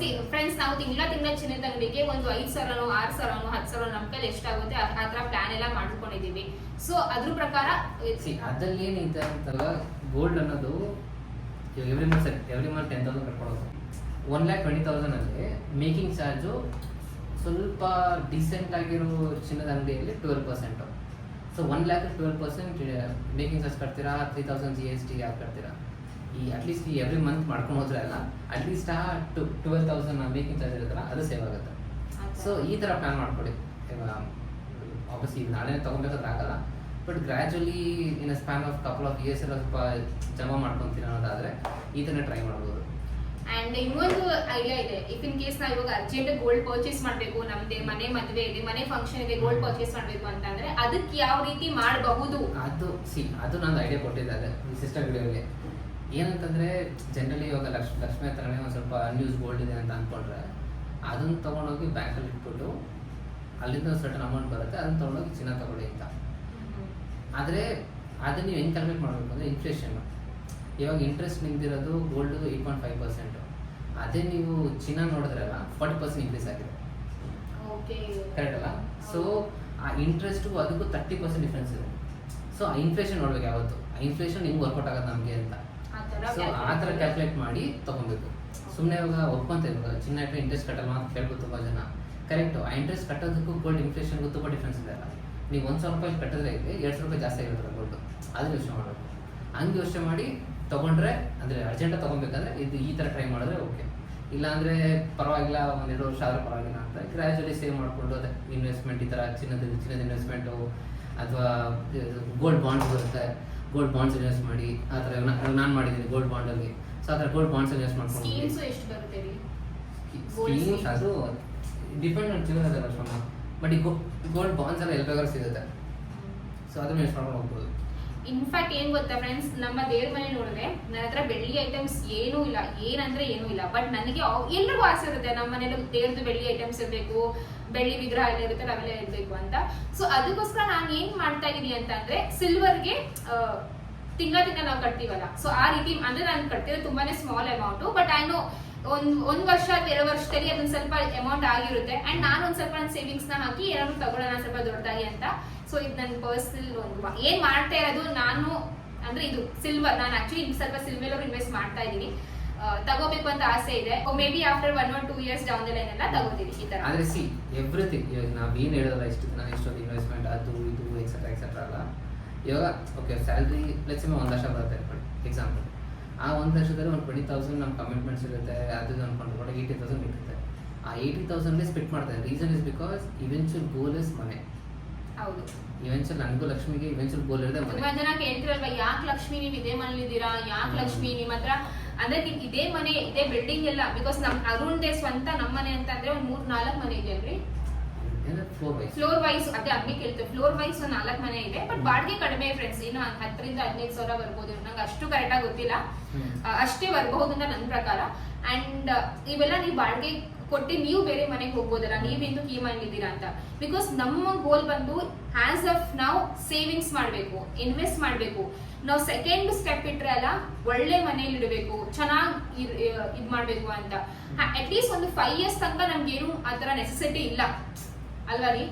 ಸಿ ಫ್ರೆಂಡ್ಸ್ ನಾವು ತಿಂಗಳ ತಿಂಗಳ ಚಿನ್ನದ ಅಂಗಡಿಗೆ ಒಂದು ಐದು ಸಾವಿರನೋ ಆರು ಸಾವಿರನೋ ಹತ್ತು ಸಾವಿರ ನಮ್ಮ ಕೈಲಿ ಎಷ್ಟಾಗುತ್ತೆ ಆ ತರ ಪ್ಲಾನ್ ಎಲ್ಲ ಮಾಡ್ಕೊಂಡಿದ್ದೀವಿ. ಸೊ ಅದ್ರ ಪ್ರಕಾರ ಸಿ ಅದ್ರಲ್ಲಿ ಏನಿದೆ ಅಂತಲ್ಲ ಗೋಲ್ಡ್ ಅನ್ನೋದು every month every month ten thousand ಕಟ್ಕೊಳ್ಳೋದು one lakh twenty thousand ಅಲ್ಲಿ ಮೇಕಿಂಗ್ ಚಾರ್ಜು ಸ್ವಲ್ಪ ಡಿಸೆಂಟ್ ಆಗಿರೋ ಚಿನ್ನದ ಅಂಗಡಿಯಲ್ಲಿ twelve percent so one lakh twelve percent making charge ಕಟ್ತೀರಾ three thousand G S T ಯಾಕೆ ಕಟ್ತೀರಾ ಈ ಅಟ್ಲೀಸ್ಟ್ ಈ ಎವ್ರಿ ಮಂತ್ ಮಾಡ್ಕೊಂಡು ಹೋದ್ರೆ ಅಲ್ಲ ಅಟ್ಲೀಸ್ಟ್ ಆ two twelve thousand making charge ಇರುತ್ತಲ್ಲ ಅದು ಸೇವ್ ಆಗುತ್ತೆ. ಸೊ ಈ ಥರ ಪ್ಲ್ಯಾನ್ ಮಾಡ್ಕೊಳ್ಳಿ ಆಬ್ವಿಯಸ್ಲಿ ಈಗ ನಾಳೆ ತೊಗೊಬೇಕಾದ್ರೆ ಆಗಲ್ಲ. But gradually in span of couple of years ಎಲ್ಲ ಸ್ವಲ್ಪ ಜಮಾ ಮಾಡ್ಕೊತೀನಿ ಅನ್ನೋದಾದರೆ ಈ ಥರ ಟ್ರೈ ಮಾಡ್ಬೋದು. ಅಂಡ್ ಇನ್ನೊಂದು ಐಡಿಯಾ ಇದೆ. ಇಫ್ ಇನ್ ಕೇಸ್ ನಾವು ಇವಾಗ ಅರ್ಜೆಂಟ್ ಗೋಲ್ಡ್ ಪರ್ಚೇಸ್ ಮಾಡಬೇಕು ನಮ್ದೇ ಮನೆ ಮದುವೆ ಇದೆ ಮನೆ ಫಂಕ್ಷನ್ ಇದೆ ಗೋಲ್ಡ್ ಪರ್ಚೇಸ್ ಮಾಡಬೇಕು ಅಂತಂದ್ರೆ ಅದಕ್ಕೆ ಯಾವ ರೀತಿ ಮಾಡಬಹುದು? ಅದು ಸಿ ಅದು ನಂದು ಐಡಿಯಾ ಕೊಟ್ಟಿದ್ದಾರೆ ಈ ಸಿಸ್ಟಮ್ ವಿಡಿಯೋಗೆ ಏನಂತಂದ್ರೆ ಜನರಲಿ ಇವಾಗ ಲಕ್ಷ ಲಕ್ಷ್ಮಿ ಹತ್ರನೇ ಒಂದು ಸ್ವಲ್ಪ ಅನ್ಯೂಸ್ ಗೋಲ್ಡ್ ಇದೆ ಅಂತ ಅಂದ್ಕೊಂಡ್ರೆ ಅದನ್ನ ತೊಗೊಂಡೋಗಿ ಬ್ಯಾಂಕಲ್ಲಿ ಇಟ್ಬಿಟ್ಟು ಅಲ್ಲಿಂದ ಸರ್ಟನ್ ಅಮೌಂಟ್ ಬರುತ್ತೆ ಅದನ್ನ ತೊಗೊಂಡೋಗಿ ಚಿನ್ನ ತಗೊಳ್ಳಿ ಅಂತ. ಆದರೆ ಅದನ್ನ ನೀವು ಹೆಂಗೆ ಮಾಡಬೇಕು ಅಂದರೆ ಇನ್ಫ್ಲೇಷನ್ ಇವಾಗ interest ನಿಂತಿರೋದು gold eight point five percent ಅದೇ ನೀವು ಚಿನ್ನ ನೋಡಿದ್ರಲ್ಲ ಫಾರ್ಟಿ ಪರ್ಸೆಂಟ್ ಇನ್ಕ್ರೀಸ್ ಆಗಿದೆ. ಕರೆಕ್ಟ್ ಅಲ್ಲ? ಸೊ ಆ ಇಂಟ್ರೆಸ್ಟು ಅದಕ್ಕೂ ತರ್ಟಿ ಪರ್ಸೆಂಟ್ ಡಿಫ್ರೆನ್ಸ್ ಇದೆ ಸೊ ಆ ಇನ್ಫ್ಲೇಷನ್ ನೋಡ್ಬೇಕು ಯಾವತ್ತು? ಆ ಇನ್ಫ್ಲೇಷನ್ ಹೆಂಗೆ ವರ್ಕೌಟ್ ಆಗುತ್ತೆ ನಮಗೆ ಅಂತ. ಸೊ ಆ ಥರ ಕ್ಯಾಲ್ಕುಲೇಟ್ ಮಾಡಿ ತೊಗೊಬೇಕು. ಸುಮ್ಮನೆ ಇವಾಗ ಒಪ್ಕೊಂತ ಇವಾಗ ಚಿನ್ನ ಇಟ್ಟರೆ ಇಂಟ್ರೆಸ್ಟ್ ಕಟ್ಟಲ್ಲ ಅಂತ ಕೇಳ್ಬೋದು ತುಂಬ ಜನ. ಕರೆಕ್ಟು ಆ ಇಂಟ್ರೆಸ್ಟ್ ಕಟ್ಟೋದಕ್ಕೂ ಗೋಲ್ಡ್ ಇನ್ಫ್ಲೇಷನ್ಗೂ ತುಂಬ ಡಿಫ್ರೆನ್ಸ್ ಇದೆ ಅಲ್ಲ. ನೀವು ಒಂದು ಸಾವಿರ ರೂಪಾಯಿ ಕಟ್ಟಿದ್ರೆ ಇದೆ ಎರಡು ಸಾವಿರ ರೂಪಾಯಿ ಜಾಸ್ತಿ ಆಗಿರುತ್ತೆ ಗೋಲ್ಡ್ ಅದನ್ನ ಯೋಚನೆ ಮಾಡಬೇಕು. ಹಂಗೆ ಯೋಚನೆ ಮಾಡಿ ತೊಗೊಂಡ್ರೆ ಅಂದರೆ ಅರ್ಜೆಂಟಾಗಿ ತೊಗೊಬೇಕಂದ್ರೆ ಇದು ಈ ಥರ ಟ್ರೈ ಮಾಡಿದ್ರೆ ಓಕೆ ಇಲ್ಲಾಂದರೆ ಪರವಾಗಿಲ್ಲ ಒಂದೆರಡು ವರ್ಷ ಆದರೂ ಪರವಾಗಿಲ್ಲ ಅಂತ ಗ್ರ್ಯಾಜುಲಿ ಸೇವ್ ಮಾಡಿಕೊಂಡು ಅದೇ ಇನ್ವೆಸ್ಟ್ಮೆಂಟ್ ಈ ಥರ ಚಿನ್ನದ ಚಿನ್ನದ ಇನ್ವೆಸ್ಟ್ಮೆಂಟು ಅಥವಾ ಗೋಲ್ಡ್ ಬಾಂಡ್ಸ್ ಬರುತ್ತೆ. ಗೋಲ್ಡ್ ಬಾಂಡ್ಸ್ ಇನ್ವೆಸ್ಟ್ ಮಾಡಿ ಆ ಥರ ನಾನು ಮಾಡಿದ್ದೀನಿ ಗೋಲ್ಡ್ ಬಾಂಡಲ್ಲಿ ಸೊ ಆ ಥರ ಗೋಲ್ಡ್ ಬಾಂಡ್ಸ್ ಇನ್ವೆಸ್ಟ್ ಮಾಡ್ಕೊಂಡು ಅದು ಡಿಪೆಂಡ್ ಆನ್ ಚಿನ್ನದ ಲಕ್ಷ್ಮಣ ಬಟ್ ಈ ಗೋಲ್ಡ್ ಬಾಂಡ್ಸ್ ಎಲ್ಲ ಎಲ್ಲಿ ಬೇಕಾದ್ರೂ ಸಿಗುತ್ತೆ. ಸೊ ಅದನ್ನು ಇನ್ವೆಸ್ಟ್ ಮಾಡ್ಕೊಂಡು ಹೋಗ್ಬೋದು. ಇನ್ಫ್ಯಾಕ್ಟ್ ಏನ್ ಗೊತ್ತಾ ಫ್ರೆಂಡ್ಸ್ ನಮ್ಮ ದೇವ್ರ ಮನೆ ನೋಡಿದ್ರೆ ನನ್ನ ಹತ್ರ ಬೆಳ್ಳಿ ಐಟಮ್ಸ್ ಏನೂ ಇಲ್ಲ. ಏನಂದ್ರೆ ಏನೂ ಇಲ್ಲ. ಬಟ್ ನನಗೆ ಎಲ್ರಿಗೂ ಆಸೆ ಇರುತ್ತೆ. ನಮ್ಮ ಮನೇಲಿ ದೇವ್ರದ್ದು ಬೆಳ್ಳಿ ಐಟಮ್ಸ್ ಇರಬೇಕು, ಬೆಳ್ಳಿ ವಿಗ್ರಹ ಎಲ್ಲ ಇರುತ್ತೆ, ನಾವೆಲ್ಲ ಇರಬೇಕು ಅಂತ. ಸೊ ಅದಕ್ಕೋಸ್ಕರ ನಾನು ಏನ್ ಮಾಡ್ತಾ ಇದೀನಿ ಅಂತಂದ್ರೆ ಸಿಲ್ವರ್ಗೆ ತಿಂಗಳ ತಿಂಗಳ ನಾವು ಕಟ್ತೀವಲ್ಲ. ಸೊ ಆ ರೀತಿ ಅಂದ್ರೆ ನಾನು ಕಟ್ತಿರೋದು ತುಂಬಾನೇ small amount but I know ಒಂದ್ ಒಂದ್ ವರ್ಷ ಎರಡು ವರ್ಷದಲ್ಲಿ ಅದೊಂದು ಸ್ವಲ್ಪ ಅಮೌಂಟ್ ಆಗಿರುತ್ತೆ. ಅಂಡ್ ನಾನು ಒಂದ್ ಸ್ವಲ್ಪ ನನ್ನ ಸೇವಿಂಗ್ಸ್ನ ಹಾಕಿ ಏನಾದ್ರು ತಗೊಳ್ಳೋಣ, ಸ್ವಲ್ಪ ದೊಡ್ಡದಾಗಿ ಅಂತ. ಸೊ ಇದು ನನ್ನ ಪರ್ಸನಲ್ ವ- ಏನ್ ಮಾಡ್ತಾ ಇರೋದು, ನಾನು ಅಂದ್ರೆ ಇದು ಸಿಲ್ವರ್ ನಾನು ಆಕ್ಚುಲಿ ಸ್ವಲ್ಪ ಸಿಲ್ವರ್ ಇನ್ವೆಸ್ಟ್ ಮಾಡ್ತಾ ಇದ್ದೀನಿ. ತಗೋಬೇಕು ಅಂತ ಆಸೆ ಇದೆ. May be after one one two years down the line ಎಲ್ಲ ತಗೋತೀನಿ ಈ ತರ. ಆದ್ರೆ ಸಿ ಎವ್ರಿಥಿಂಗ್ ಇವಾಗ ನಾವು ಏನು ಹೇಳೋದಲ್ಲ ಇಷ್ಟು ನಾನು ಇಷ್ಟೊಂದು ಇನ್ವೆಸ್ಟ್ಮೆಂಟ್ ಅದು ಇದು ಎಕ್ಸೆಟ್ರಾ ಎಕ್ಸೆಟ್ರಾ ಅಲ್ಲ. ಇವಾಗ ಓಕೆ ಸ್ಯಾಲ್ರಿ ಪ್ಲಸ್ ಒಂದು ಲಕ್ಷ ಬರುತ್ತೆ ಎಕ್ಸಾಂಪಲ್ ಆ ಒಂದು ಲಕ್ಷದಲ್ಲಿ ಒಂದು ಟ್ವೆಂಟಿ ತೌಸಂಡ್ ನಮ್ಮ ಕಮಿಟ್ಮೆಂಟ್ಸ್ ಇರುತ್ತೆ, ಅದು ಅನ್ಕೊಂಡು ಕೂಡ ಏಯ್ಟಿ ತೌಸಂಡ್ ಇರುತ್ತೆ ಆ ಏಯ್ಟಿ ತೌಸಂಡೇ ಸ್ಪಿಟ್ ಮಾಡ್ತಾರೆ. Reason is because eventual goal is ಮನೆ ಹೌದು. ಇವೆನ್ಚುಲ್ ನನಗೂ ಲಕ್ಷ್ಮಿಗೆ ಇವೆನ್ಚುಲ್ ಗೋಲ್ ಇರೋದೇ ತುಂಬಾ ಜನ ಕೇಳ್ತಿರಲ್ವಾ ಯಾಕೆ ಲಕ್ಷ್ಮಿ ನೀವು ಇದೇ ಮನೇಲಿದ್ದೀರಾ ಯಾಕೆ. ಲಕ್ಷ್ಮಿ ನಿಮ್ಮ ಹತ್ರ? ಅಂದ್ರೆ ನಿಮ್ ಇದೇ ಮನೆ ಇದೇ ಬಿಲ್ಡಿಂಗ್ ಎಲ್ಲ ಬಿಕಾಸ್ ನಮ್ ಅರುಣ್ದೇ ಸ್ವಂತ ನಮ್ಮ ಮನೆ ಅಂತ ಅಂದ್ರೆ ಒಂದ್ ಮೂರ್ ನಾಲ್ಕು ಮನೆ ಇದೆ ಅಲ್ರಿ? ಫ್ಲೋರ್ ವೈಸ್ ಫ್ಲೋರ್ ವೈಸ್ ಅದೇ ಅಗ್ನಿ ಕೇಳ್ತೇವೆ ಫ್ಲೋರ್ ವೈಸ್ ಒಂದು ನಾಲ್ಕು ಮನೆ ಇದೆ ಬಟ್ ಬಾಡಿಗೆ ಕಡಿಮೆ ಫ್ರೆಂಡ್ಸ್ ಇನ್ನು ಹತ್ತರಿಂದ ಹದಿನೈದು ಸಾವಿರ ಬರ್ಬೋದು. ನಂಗೆ ಅಷ್ಟು ಕರೆಕ್ಟಾಗಿ ಗೊತ್ತಿಲ್ಲ. ಅಷ್ಟೇ ಬರಬಹುದು ಅಂತ ನನ್ನ ಪ್ರಕಾರ. ಅಂಡ್ ಇವೆಲ್ಲ ನೀವು ಬಾಡಿಗೆ ಕೊಟ್ಟು ನೀವು ಬೇರೆ ಮನೆಗೆ ಹೋಗ್ಬೋದಲ್ಲ ನೀವಿಂದು ಕೀ ಮಾಡಿದ್ದೀರಾ ಅಂತ. ಬಿಕಾಸ್ ನಮ್ಮ ಗೋಲ್ ಬಂದು ಆಸ್ ಆಫ್ ನಾವು ಸೇವಿಂಗ್ಸ್ ಮಾಡಬೇಕು ಇನ್ವೆಸ್ಟ್ ಮಾಡಬೇಕು. ನಾವು ಸೆಕೆಂಡ್ ಸ್ಟೆಪ್ ಇಟ್ರೆ ಅಲ್ಲ ಒಳ್ಳೆ ಮನೇಲಿ ಇಡಬೇಕು ಚೆನ್ನಾಗಿ ಇದು ಮಾಡಬೇಕು ಅಂತ. ಅಟ್ಲೀಸ್ಟ್ ಒಂದು ಫೈವ್ ಇಯರ್ಸ್ ತನಕ ನಮ್ಗೇನು ಆ ಥರ ನೆಸೆಸಿಟಿ ಇಲ್ಲ. ಅಲ್ವಾ ರೀ?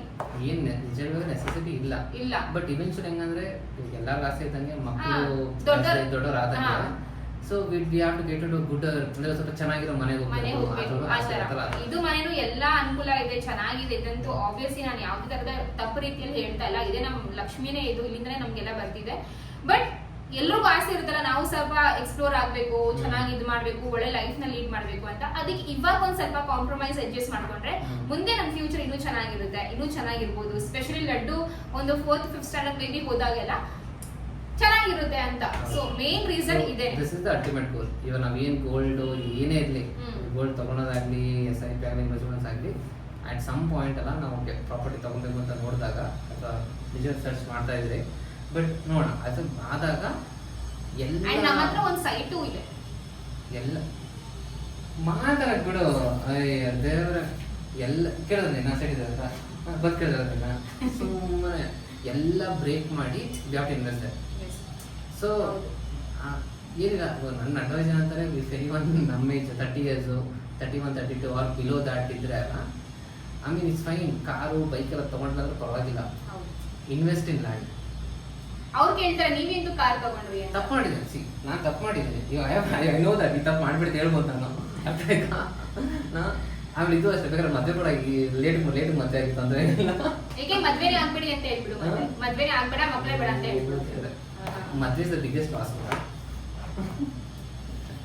ಏನ್ ನಿಜವಾಗ್ಲೂ ನೆಸೆಸಿಟಿ ಇಲ್ಲ. ಇಲ್ಲ. ಬಟ್ ಇವೆನ್ಚುಲ್ ಹೆಂಗಂದ್ರೆ ಎಲ್ಲಾರು ಆಸೆ ಇದ್ದಂಗೆ ಮಕ್ಕಳು ದೊಡ್ಡ- ದೊಡ್ಡವ್ರು ಆದಂಗೆ. So we have to get to good ಅಂದ್ರೆ ಸ್ವಲ್ಪ ಚೆನ್ನಾಗಿರೋ ಮನೆಗೆ ಮನೆ ಹೋಗ್ಬೇಕು. ಆ. ಇದು ಮನೇನು ಎಲ್ಲಾ ಅನುಕೂಲ ಇದೆ ಚೆನ್ನಾಗಿದೆ. ಇದಂತೂ ಆಬ್ವಿಯಸ್ಲಿ ನಾನು ಯಾವ್ದು ತರದ ತಪ್ಪು ರೀತಿಯಲ್ಲಿ ಹೇಳ್ತಾ ಇಲ್ಲ. ಇದೇ ನಮ್ ಲಕ್ಷ್ಮಿನೇ ಇದು. ಇಲ್ಲಿಂದನೇ ನಮ್ಗೆಲ್ಲ ಬರ್ತಿದೆ. ಬಟ್ ಎಲ್ರಿಗೂ ಆಸೆ ಇರುತ್ತಲ್ಲ ನಾವು ಸ್ವಲ್ಪ ಎಕ್ಸ್ಪ್ಲೋರ್ ಆಗ್ಬೇಕು ಚೆನ್ನಾಗಿ ಇದು ಮಾಡ್ಬೇಕು ಒಳ್ಳೆ ಲೈಫ್ನ ಲೀಡ್ ಮಾಡ್ಬೇಕು ಅಂತ. ಅದಕ್ಕೆ ಇವಾಗ ಒಂದ್ ಸ್ವಲ್ಪ ಕಾಂಪ್ರಮೈಸ್ ಅಡ್ಜಸ್ಟ್ ಮಾಡ್ಕೊಂಡ್ರೆ. ಮುಂದೆ ನಮ್ ಫ್ಯೂಚರ್ ಇನ್ನೂ ಚೆನ್ನಾಗಿರುತ್ತೆ. ಇನ್ನೂ ಚೆನ್ನಾಗಿರ್ಬೋದು. ಸ್ಪೆಷಲಿ ಲಡ್ಡು ಒಂದು ಫೋರ್ತ್ ಫಿಫ್ತ್ ಸ್ಟ್ಯಾಂಡರ್ಡ್ ಬೇಬಿ ಹೋದಾಗೆಲ್ಲ. ಚೆನ್ನಾಗಿರುತ್ತೆ ಅಂತ. ಸೊ ಮೇನ್ ರೀಸನ್ ಇದೆ. This is the ultimate goal ಇವಾಗ ನಾವ್ ಏನ್ ಗೋಲ್ಡ್ ಏನೇ ಇರಲಿ. ಗೋಲ್ಡ್ ತಗೊಳೋದಾಗ್ಲಿ ಎಸ್ ಐ ಪಿ ಆಗಲಿ ಇನ್ವೆಸ್ಟ್ಮೆಂಟ್ಸ್ ಆಗಲಿ ಅಟ್ ಸಮ್ ಪಾಯಿಂಟ್ ಅಲ್ಲ ನಾವು ಪ್ರಾಪರ್ಟಿ ತಗೊಬೇಕು ಅಂತ ನೋಡಿದಾಗ ಅಥವಾ ಡಿಜಿಟಲ್ ಸರ್ಚ್ ಮಾಡ್ತಾ ಇದ್ರಿ. ಬಟ್ ನೋಡೋಣ ಅದು ಆದಾಗ ಎಲ್ಲ ನಮ್ಮ ಹತ್ರ ಎಲ್ಲ ಒಂದ್ ಸೈಟು ಇದೆ. ಎಲ್ಲ ಮಾತಾಡಕ್ ಬಿಡು. ಅಯ್ಯ ದೇವ್ರ ಎಲ್ಲ ಕೇಳಿದ್ರೆ ನಾ ಸೈಡ್ ಇದೆ ಬಸ್ ಕೇಳಿದ್ರೆ ಸುಮ್ಮನೆ ಎಲ್ಲ ಬ್ರೇಕ್ ಮಾಡಿ ಬ್ಯಾಟ್ ಇನ್ವೆಸ್ಟ್ ಸೊ ಏನಿಲ್ಲ ನನ್ನ ಅಡ್ವೈಸ್ ಏನಂತಾರೆ ಇಫ್ ಎನಿ ಒನ್ ನಮ್ಮ age thirty years thirty one thirty two or below that ಇದ್ರೆ ಅಲ್ಲ I mean it's fine car bike ಎಲ್ಲ ತಗೊಂಡ್ರೆ ಪರವಾಗಿಲ್ಲ. ಇನ್ವೆಸ್ಟ್ ಇನ್ ಲ್ಯಾಂಡ್ ಅವ್ರು ಕೇಳ್ತಾರೆ ನೀವೆಂದು ಕಾರ್ ತಗೊಂಡ್ರಿ ತಪ್ಪು ಮಾಡಿದ್ದೀನಿ ಸಿ ನಾನು ತಪ್ಪು ಮಾಡಿದ್ದೀನಿ ಇವಾಗ ಐ ನೋ ದಟ್ ನೀ ತಪ್ಪು ಮಾಡ್ಬಿಟ್ಟು ಹೇಳ್ಬೋದು ನಾನು? ನಾ ಆಮೇಲೆ ಇದು ಅಷ್ಟೇ ಬೇಕಾದ್ರೆ ಮದುವೆ ಕೂಡ ಈ ಲೇಟ್ ಲೇಟ್ ಮದುವೆ ಆಗಿತ್ತು ಅಂದ್ರೆ ಮದ್ವೆ ಏಕೆ ಮದ್ವೆನೇ ಆಗ್ಬೇಡಿ ಅಂತ ಹೇಳ್ಬಿಡು ಮದ್ವೆ? ಮದ್ವೆನೇ ಆಗ್ಬೇಡ ಮಕ್ಕಳೇ ಬೇಡ ಅಂತ ಹೇಳ್ಬಿಡು. ಮದುವೆ is the biggest loss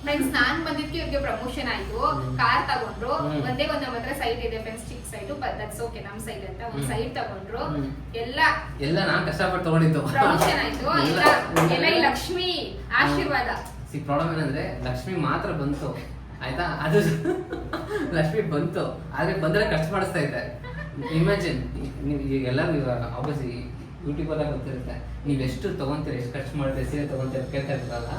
friends ನಾನ್ ಬಂದಿದ್ಕೆ ಇವ್ರಿಗೆ ಪ್ರಮೋಷನ್ ಆಯ್ತು. ಕಾರ್ ತಗೊಂಡ್ರು. ಒಂದೇ ಒಂದ್ ನಮ್ಮ ಹತ್ರ ಸೈಟ್ ಇದೆ ಫ್ರೆಂಡ್ಸ್ ಚಿಕ್ ಸೈಟ್ ದಟ್ಸ್ ಓಕೆ ನಮ್ ಸೈಟ್ ಅಂತ. ಒಂದ್ ಸೈಟ್ ತಗೊಂಡ್ರು. ಎಲ್ಲ ಎಲ್ಲ ನಾನು ಕಷ್ಟಪಟ್ಟು ತಗೊಂಡಿದ್ದು. ಪ್ರಮೋಷನ್ ಆಯ್ತು. ಎಲ್ಲ ಎಲ್ಲ ಈ ಲಕ್ಷ್ಮಿ ಆಶೀರ್ವಾದ. ಸಿ ಪ್ರಾಬ್ಲಮ್ ಏನಂದ್ರೆ ಲಕ್ಷ್ಮಿ ಮಾತ್ರ ಬಂತು. ಆಯ್ತಾ? ಅದು ಲಕ್ಷ್ಮಿ ಬಂತು. ಆದ್ರೆ ಬಂದ್ರೆ ಖರ್ಚು ಮಾಡಿಸ್ತಾ ಇದ್ದಾರೆ. ಇಮ್ಯಾಜಿನ್ ನೀವು ಈಗ ಎಲ್ಲರೂ ಇವಾಗ ಆಬ್ವಿಯಸ್ಲಿ ಯೂಟ್ಯೂಬ್ ಎಲ್ಲ ಗೊತ್ತಿರುತ್ತೆ. ನೀವು ಎಷ್ಟು ತಗೊಂತೀರಿ ಎಷ್ಟು ಖರ್ಚು ಮಾಡಿದ್ರೆ ಸೀರೆ ತೊಗೊಂತೀರಿ ಕೇಳ್ತಾ ಇರ್ತಾರಲ್ಲ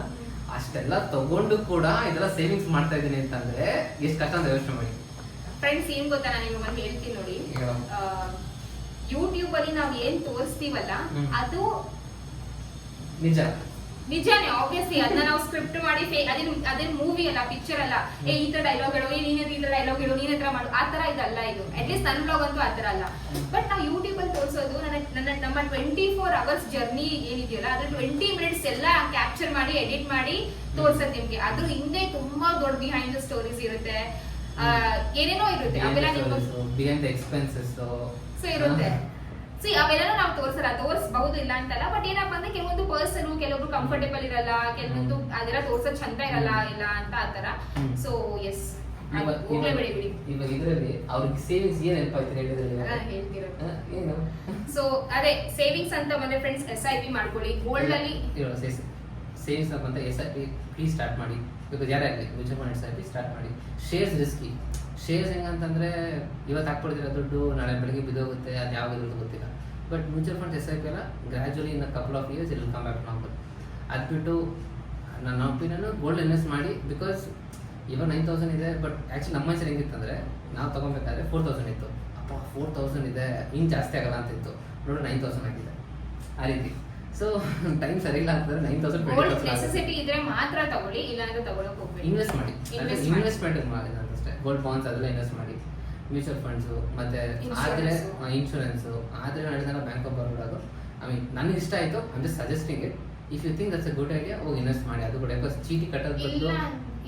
ಅಷ್ಟೆಲ್ಲ ತಗೊಂಡು ಕೂಡ ಇದೆಲ್ಲ ಸೇವಿಂಗ್ಸ್ ಮಾಡ್ತಾ ಇದ್ದೀನಿ ಅಂತಂದ್ರೆ ಎಷ್ಟು ಕಷ್ಟ ಅಂತ ಯೋಚನೆ ಮಾಡಿ. ಫ್ರೆಂಡ್ಸ್ ಏನ್ ಗೊತ್ತಾ? ನಾನು ನಿಮ್ಗೆ ಒಂದು ಹೇಳ್ತೀನಿ ನೋಡಿ. ಯೂಟ್ಯೂಬ್ ಅಲ್ಲಿ ನಾವ್ ಏನ್ ತೋರಿಸ್ತೀವಲ್ಲ ಅದು ನಿಜ. ನಿಜಾನೇ ಆಬ್ವಿಯಸ್ಲಿ ಅದನ್ನ ನಾವು ಸ್ಕ್ರಿಪ್ಟ್ ಮಾಡಿ ಅದೇನು ಅದೇನು ಮೂವಿ ಅಲ್ಲ ಪಿಕ್ಚರ್ ಅಲ್ಲ ಏ ಈ ತರ ಡೈಲಾಗ್ ಹೇಳು ಏ ನೀನ್ ಈ ತರ ಡೈಲಾಗ್ ಹೇಳು ನೀನ್ ಹತ್ರ ಮಾಡು ಆ ತರ ಇದಲ್ಲ ಇದು. ಅಟ್ಲೀಸ್ಟ್ ನನ್ನ ಬ್ಲಾಗ್ ಅಂತೂ ಆ ತರ ಅಲ್ಲ. ಬಟ್ ನಾವು ಯೂಟ್ಯೂಬ್ ಅಲ್ಲಿ ತೋರಿಸೋದು ನನ್ನ ನನ್ನ ನಮ್ಮ ಟ್ವೆಂಟಿ ಫೋರ್ ಅವರ್ಸ್ ಜರ್ನಿ ಏನಿದೆಯಲ್ಲ ಅದ್ರ ಟ್ವೆಂಟಿ ಮಿನಿಟ್ಸ್ ಎಲ್ಲ ಕ್ಯಾಪ್ಚರ್ ಮಾಡಿ ಎಡಿಟ್ ಮಾಡಿ ತೋರ್ಸೋದು ನಿಮ್ಗೆ. ಅದ್ರ ಹಿಂದೆ ತುಂಬಾ ದೊಡ್ಡ ಬಿಹೈಂಡ್ ದ ಸ್ಟೋರೀಸ್ ಇರುತ್ತೆ. ಏನೇನೋ ಇರುತ್ತೆ. ಅವೆಲ್ಲ ನಿಮ್ಗೆ ಎಕ್ಸ್ಪೆನ್ಸಸ್ ಸೊ ಇರುತ್ತೆ. ಸಿ ಅವೆಲ್ಲ ನಾವು ತೋರಿಸಲ್ಲ ತೋರಿಸಬಹುದು ಇಲ್ಲ ಅಂತಲ್ಲ ಬಟ್ ಏನಪ್ಪ ಅಂದ್ರೆ ಕೆಲವೊಂದು ಪರ್ಸನ್ ಕೆಲವೊಬ್ರು ಕಂಫರ್ಟೇಬಲ್ ಇರಲ್ಲ ಕೆಲವೊಂದು ಅದೆಲ್ಲ ತೋರ್ಸೋದ್ ಚಂದ ಇರಲ್ಲ ಇಲ್ಲ ಅಂತ ಆತರ. ಸೊ ಎಸ್ ಇವಾಗ ಇದರಲ್ಲಿ ಅವ್ರಿಗೆ ಸೇವಿಂಗ್ಸ್ ಏನ್ ಹೆಲ್ಪ್ ಆಯ್ತು ಹೇಳಿದ್ರೆ ಸೊ ಅದೇ ಸೇವಿಂಗ್ಸ್ ಅಂತ ಬಂದ್ರೆ ಫ್ರೆಂಡ್ಸ್ ಎಸ್ ಐ ಪಿ ಮಾಡ್ಕೊಳ್ಳಿ. ಗೋಲ್ಡ್ ಅಲ್ಲಿ ಸೇವಿಂಗ್ಸ್ ಅಂತ ಎಸ್ ಐ ಪಿ ಸ್ಟಾರ್ಟ್ ಮಾಡಿ. ಬಿಕಾಸ್ ಯಾರೇ ಆಗಲಿ mutual fund S I P start ಮಾಡಿ. ಶೇರ್ಸ್ ರಿಸ್ಕಿ ಶೇರ್ಸ್ ಹೆಂಗಂತಂದ್ರೆ ಇವತ್ತು ಹಾಕ್ಬಿಡ್ತೀರ ದುಡ್ಡು ನಾಳೆ ಬೆಳಿಗ್ಗೆ ಬಿದ್ದೋಗುತ್ತೆ ಅದು ಯಾವ ಇರೋದು ಗೊತ್ತಿಲ್ಲ. But mutual fund S I P ಎಲ್ಲ gradually in couple of years ಇಲ್ಲಿ ಕಮ್ ಬ್ಯಾಕ್ ನಾವು ಅದು ಬಿಟ್ಟು ನನ್ನ ಒಪಿನಿಯನ್ ಗೋಲ್ಡ್ ಇನ್ವೆಸ್ಟ್ ಮಾಡಿ ಬಿಕಾಸ್ ಇವಾಗ ನೈನ್ ತೌಸಂಡ್ ಇದೆ ಬಟ್ ಆ್ಯಕ್ಚುಲಿ ನಮ್ಮ ಮನುಷ್ಯರು ಹೆಂಗಿತ್ತಂದ್ರೆ ನಾವು ತಗೊಬೇಕಾದ್ರೆ ಫೋರ್ ತೌಸಂಡ್ ಇತ್ತು. ಅಪ್ಪ ಫೋರ್ ತೌಸಂಡ್ ಇದೆ ಇನ್ನು ಜಾಸ್ತಿ ಆಗಲ್ಲ ಅಂತ ಇತ್ತು. ನೋಡಿ ನೈನ್ ತೌಸಂಡ್ ಆಗಿದೆ. ಆ ರೀತಿ. ಸೊ ಟೈಮ್ ಸರಿ ಇಲ್ಲ ಅಂತಂದ್ರೆ ನೈನ್ ತೌಸಂಡ್ ನೆಸೆಸಿಟಿ ಇದ್ರೆ ಮಾತ್ರ ತಗೊಳ್ಳಿ ತಗೊಳಕ್ ಹೋಗ್ಬೇಡಿ. ಇನ್ವೆಸ್ಟ್ ಮಾಡಿ. ಇನ್ವೆಸ್ಟ್ಮೆಂಟ್ ಮಾಡಿ. ಗೋಲ್ಡ್ ಬಾಂಡ್ಸ್ ಅದೆಲ್ಲ ಇನ್ವೆಸ್ಟ್ ಮಾಡಿ ಮ್ಯೂಚುವಲ್ ಫಂಡ್ಸು ಮತ್ತೆ ಆದ್ರೆ ಇನ್ಶೂರೆನ್ಸ್ ಆದ್ರೆ ನಡೆದಾಗ ಬ್ಯಾಂಕ್ ಆಫ್ ಬರೋದು ಐ ಮೀನ್ ನನಗೆ ಇಷ್ಟ ಆಯ್ತು. I'm just suggesting it if you think that's a good idea ಹೋಗಿ ಇನ್ವೆಸ್ಟ್ ಮಾಡಿ. ಅದು ಕೂಡ. ಬಿಕಾಸ್ ಚೀಟಿ ಕಟ್ಟೋದು ಬದಲು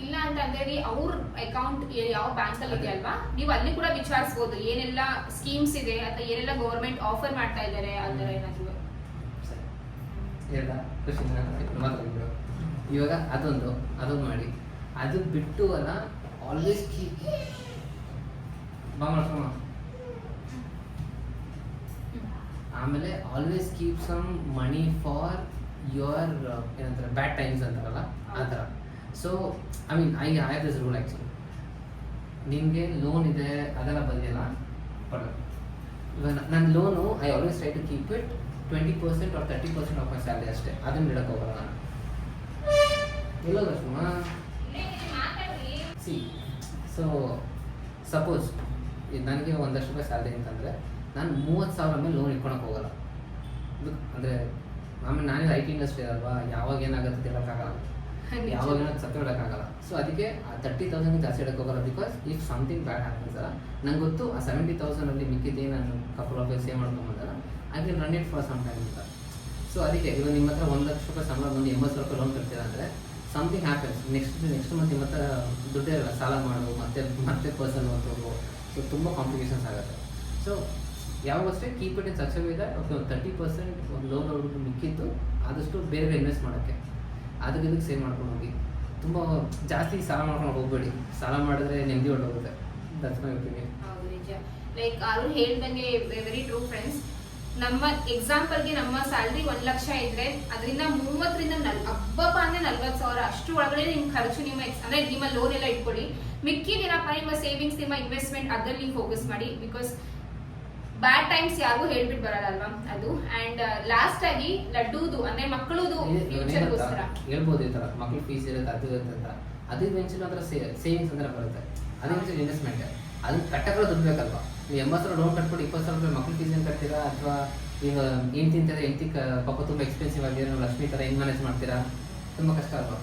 ಇಲ್ಲ ಅಂತ ಅಂದ್ರೆ ಅವ್ರ ಅಕೌಂಟ್ ಯಾವ ಬ್ಯಾಂಕ್ ಅಲ್ಲಿ ಇದೆ ಅಲ್ವಾ? ನೀವು ಅಲ್ಲಿ ಕೂಡ ವಿಚಾರಿಸಬಹುದು ಏನೆಲ್ಲ ಸ್ಕೀಮ್ಸ್ ಇದೆ ಅಥವಾ ಏನೆಲ್ಲ ಗೌರ್ಮೆಂಟ್ ಆಫರ್ ಮಾಡ್ತಾ ಇದ್ದಾರೆ ಅದರ ಏನಾದ್ರು. ಖುಷಿ ಇವಾಗ ಅದೊಂದು. ಅದೊಂದು ಮಾಡಿ. ಅದು ಬಿಟ್ಟು ಅಲ್ಲ ಆಲ್ವೇಸ್ ಕೀಪ್ ಬಾ ಮಾಡ್ಕೊಮ್ಮ ಆಮೇಲೆ always keep some money for your ಏನಂತಾರೆ ಬ್ಯಾಡ್ ಟೈಮ್ಸ್ ಅಂತಾರಲ್ಲ ಆ ಥರ. So I mean I I this rule actually ನಿಮಗೆ ಲೋನ್ ಇದೆ ಅದೆಲ್ಲ ಬಂದಿಲ್ಲ ಕೊಡು ಇವಾಗ ನನ್ನ loan I always try to keep it twenty percent or thirty percent of my salary ಅಷ್ಟೇ. ಅದನ್ನು ಇಡಕ್ಕೆ ಹೋಗಲ್ಲ ನಾನು. ಎಲ್ಲೋ ಲಕ್ಷ್ಮ ಸಿ ಸೊ ಸಪೋಸ್ ನನಗೆ ಒಂದು ಲಕ್ಷ ರೂಪಾಯಿ ಸ್ಯಾಲ್ರಿ ಅಂತಂದರೆ ನಾನು ಮೂವತ್ತು ಸಾವಿರ ಮೇಲೆ ಲೋನ್ ಇಟ್ಕೊಳಕ್ಕೆ ಹೋಗಲ್ಲ. ಅಂದರೆ ಆಮೇಲೆ ನಾನೇ ಐ ಟಿ ಇಂಡಸ್ಟ್ರಿ ಅಲ್ವಾ ಯಾವಾಗ ಏನಾಗುತ್ತೆ ಹೇಳೋಕ್ಕಾಗಲ್ಲ ಯಾವಾಗ ಏನಾದ್ರು ಸತ್ತು ಇಡೋಕ್ಕಾಗಲ್ಲ ಸೊ ಅದಕ್ಕೆ ಆ ತರ್ಟಿ ತೌಸಂಡ್ ಜಾಸ್ತಿ ಇಡಕ್ಕೆ ಹೋಗಲ್ಲ because if something bad happens ಅಲ್ಲ ನಂಗೆ ಗೊತ್ತು ಆ ಸೆವೆಂಟಿ ತೌಸಂಡಲ್ಲಿ ಮಿಕ್ಕಿದ್ದೇ ನಾನು ಕಪ್ಪು ರೂಪಾಯಿ ಸೇವ್ ಮಾಡ್ಕೊಂಬಂದಲ್ಲ ಹಾಗೆ run it for some time ಅಂತ. ಸೊ ಅದಕ್ಕೆ ಇವಾಗ ನಿಮ್ಮ ಹತ್ರ ಒಂದು ಲಕ್ಷ ರೂಪಾಯಿ ಸಂಬಳ ಬಂದು ಎಂಬತ್ತು ಸಾವಿರ ರೂಪಾಯಿ ಲೋನ್ ಕಟ್ತೀರಾ ಅಂದರೆ something happens next next month ಮತ್ತೆ ದುಡ್ಡೇ ಇರಲ್ಲ, ಸಾಲ ಮಾಡು ಮತ್ತೆ ಮತ್ತೆ ಪರ್ಸನ್ ಓದೋದು ಸೊ ತುಂಬ ಕಾಂಪ್ಲಿಕೇಶನ್ಸ್ ಆಗುತ್ತೆ. ಸೊ ಯಾವಾಗ ಅಷ್ಟೇ ಕೀಪ್ ಇಟ್ ಇನ್ ಸಚ್ ಇದೆ ಓಕೆ ಒಂದು ತರ್ಟಿ ಪರ್ಸೆಂಟ್ ಒಂದು ಲೋನ್ ಅವ್ರಿಗೆ ಮಿಕ್ಕಿದ್ದು, ಆದಷ್ಟು ಬೇರೆ ಬೇರೆ ಇನ್ವೆಸ್ಟ್ ಮಾಡೋಕ್ಕೆ. ಅದಕ್ಕೆ ಇದಕ್ಕೆ ಸೇವ್ ಮಾಡ್ಕೊಂಡು ಹೋಗಿ. ತುಂಬ ಜಾಸ್ತಿ ಸಾಲ ಮಾಡ್ಕೊಂಡು ಹೋಗ್ಬೇಡಿ. ಸಾಲ ಮಾಡಿದ್ರೆ ನೆಮ್ಮದಿ ಹೊರಟೋಗುತ್ತೆ. ದಟ್ಸ್ ಮೈ ಲೈಕ್ ಅವರು ಹೇಳ್ದಂಗೆ ವೆರಿ ಟ್ರೂ ಫ್ರೆಂಡ್ಸ್ ನಮ್ಮ ಎಕ್ಸಾಂಪಲ್ಗೆ ನಮ್ಮ ಸ್ಯಾಲ್ರಿ ಒಂದ್ ಲಕ್ಷ ಇದ್ರೆ ಅದರಿಂದ ಮೂವತ್ತರಿಂದ ನಲ್ ಹಬ್ಬಪ್ಪ ಅಂದ್ರೆ ನಲ್ವತ್ತು ಸಾವಿರ. ಅಷ್ಟು ಒಳಗಡೆ ನಿಮ್ ಖರ್ಚು ನಿಮ್ಮ ಎಕ್ಸ್ ಅಂದ್ರೆ ನಿಮ್ಮ ಲೋನ್ ಎಲ್ಲ ಇಟ್ಕೊಳ್ಳಿ ಮಿಕ್ಕಿದೇನಪ್ಪ ನಿಮ್ಮ ಸೇವಿಂಗ್ಸ್ ನಿಮ್ಮ ಇನ್ವೆಸ್ಟ್ಮೆಂಟ್ ಅದ್ರಲ್ಲಿ ಫೋಕಸ್ ಮಾಡಿ. ಬಿಕಾಸ್ ಬ್ಯಾಡ್ ಟೈಮ್ಸ್ ಯಾರಿಗೂ ಹೇಳ್ಬಿಟ್ಟು ಬರಲ್ಲ ಅಲ್ವಾ? ಅದು. ಅಂಡ್ ಲಾಸ್ಟ್ ಆಗಿ ಲಡ್ಡೂದು ಅಂದ್ರೆ ಮಕ್ಕಳದು ಫ್ಯೂಚರ್ಗೋಸ್ಕರ ಹೇಳ್ಬೋದು ಈ ತರ. ಮಕ್ಕಳು ಫೀಸ್ ಇರುತ್ತೆ ಅದು ಇರುತ್ತೆ ಅಂತ. ಅದು ಅದರ ಸೇವಿಂಗ್ಸ್ ಅಂದ್ರೆ ಬರುತ್ತೆ. ಅದು ಇನ್ವೆಸ್ಟ್ಮೆಂಟ್ ಅದನ್ನ ಕಟ್ಟಕ್ಕೆ ದುಡ್ಡು ಬೇಕಲ್ವಾ? ನೀವು ಎಂಬತ್ತು ಸಾವಿರ ಲೋನ್ ಕಟ್ಬಿಟ್ಟು ಇಪ್ಪತ್ತು ಸಾವಿರ ರೂಪಾಯಿ ಮಕ್ಳು ಫೀಸ್ ಏನು ಕಟ್ತೀರಾ? ಅಥವಾ ಈಗ ಏನು ತಿಂತಾರೆ ಎಂತ ಪಾಪ ತುಂಬ ಎಕ್ಸ್ಪೆನ್ಸಿವ್ ಆಗಿರೋ ಲಕ್ಷ್ಮಿ ಥರ ಹೆಂಗೆ ಮ್ಯಾನೇಜ್ ಮಾಡ್ತೀರಾ? ತುಂಬ ಕಷ್ಟ ಅಲ್ವಾ?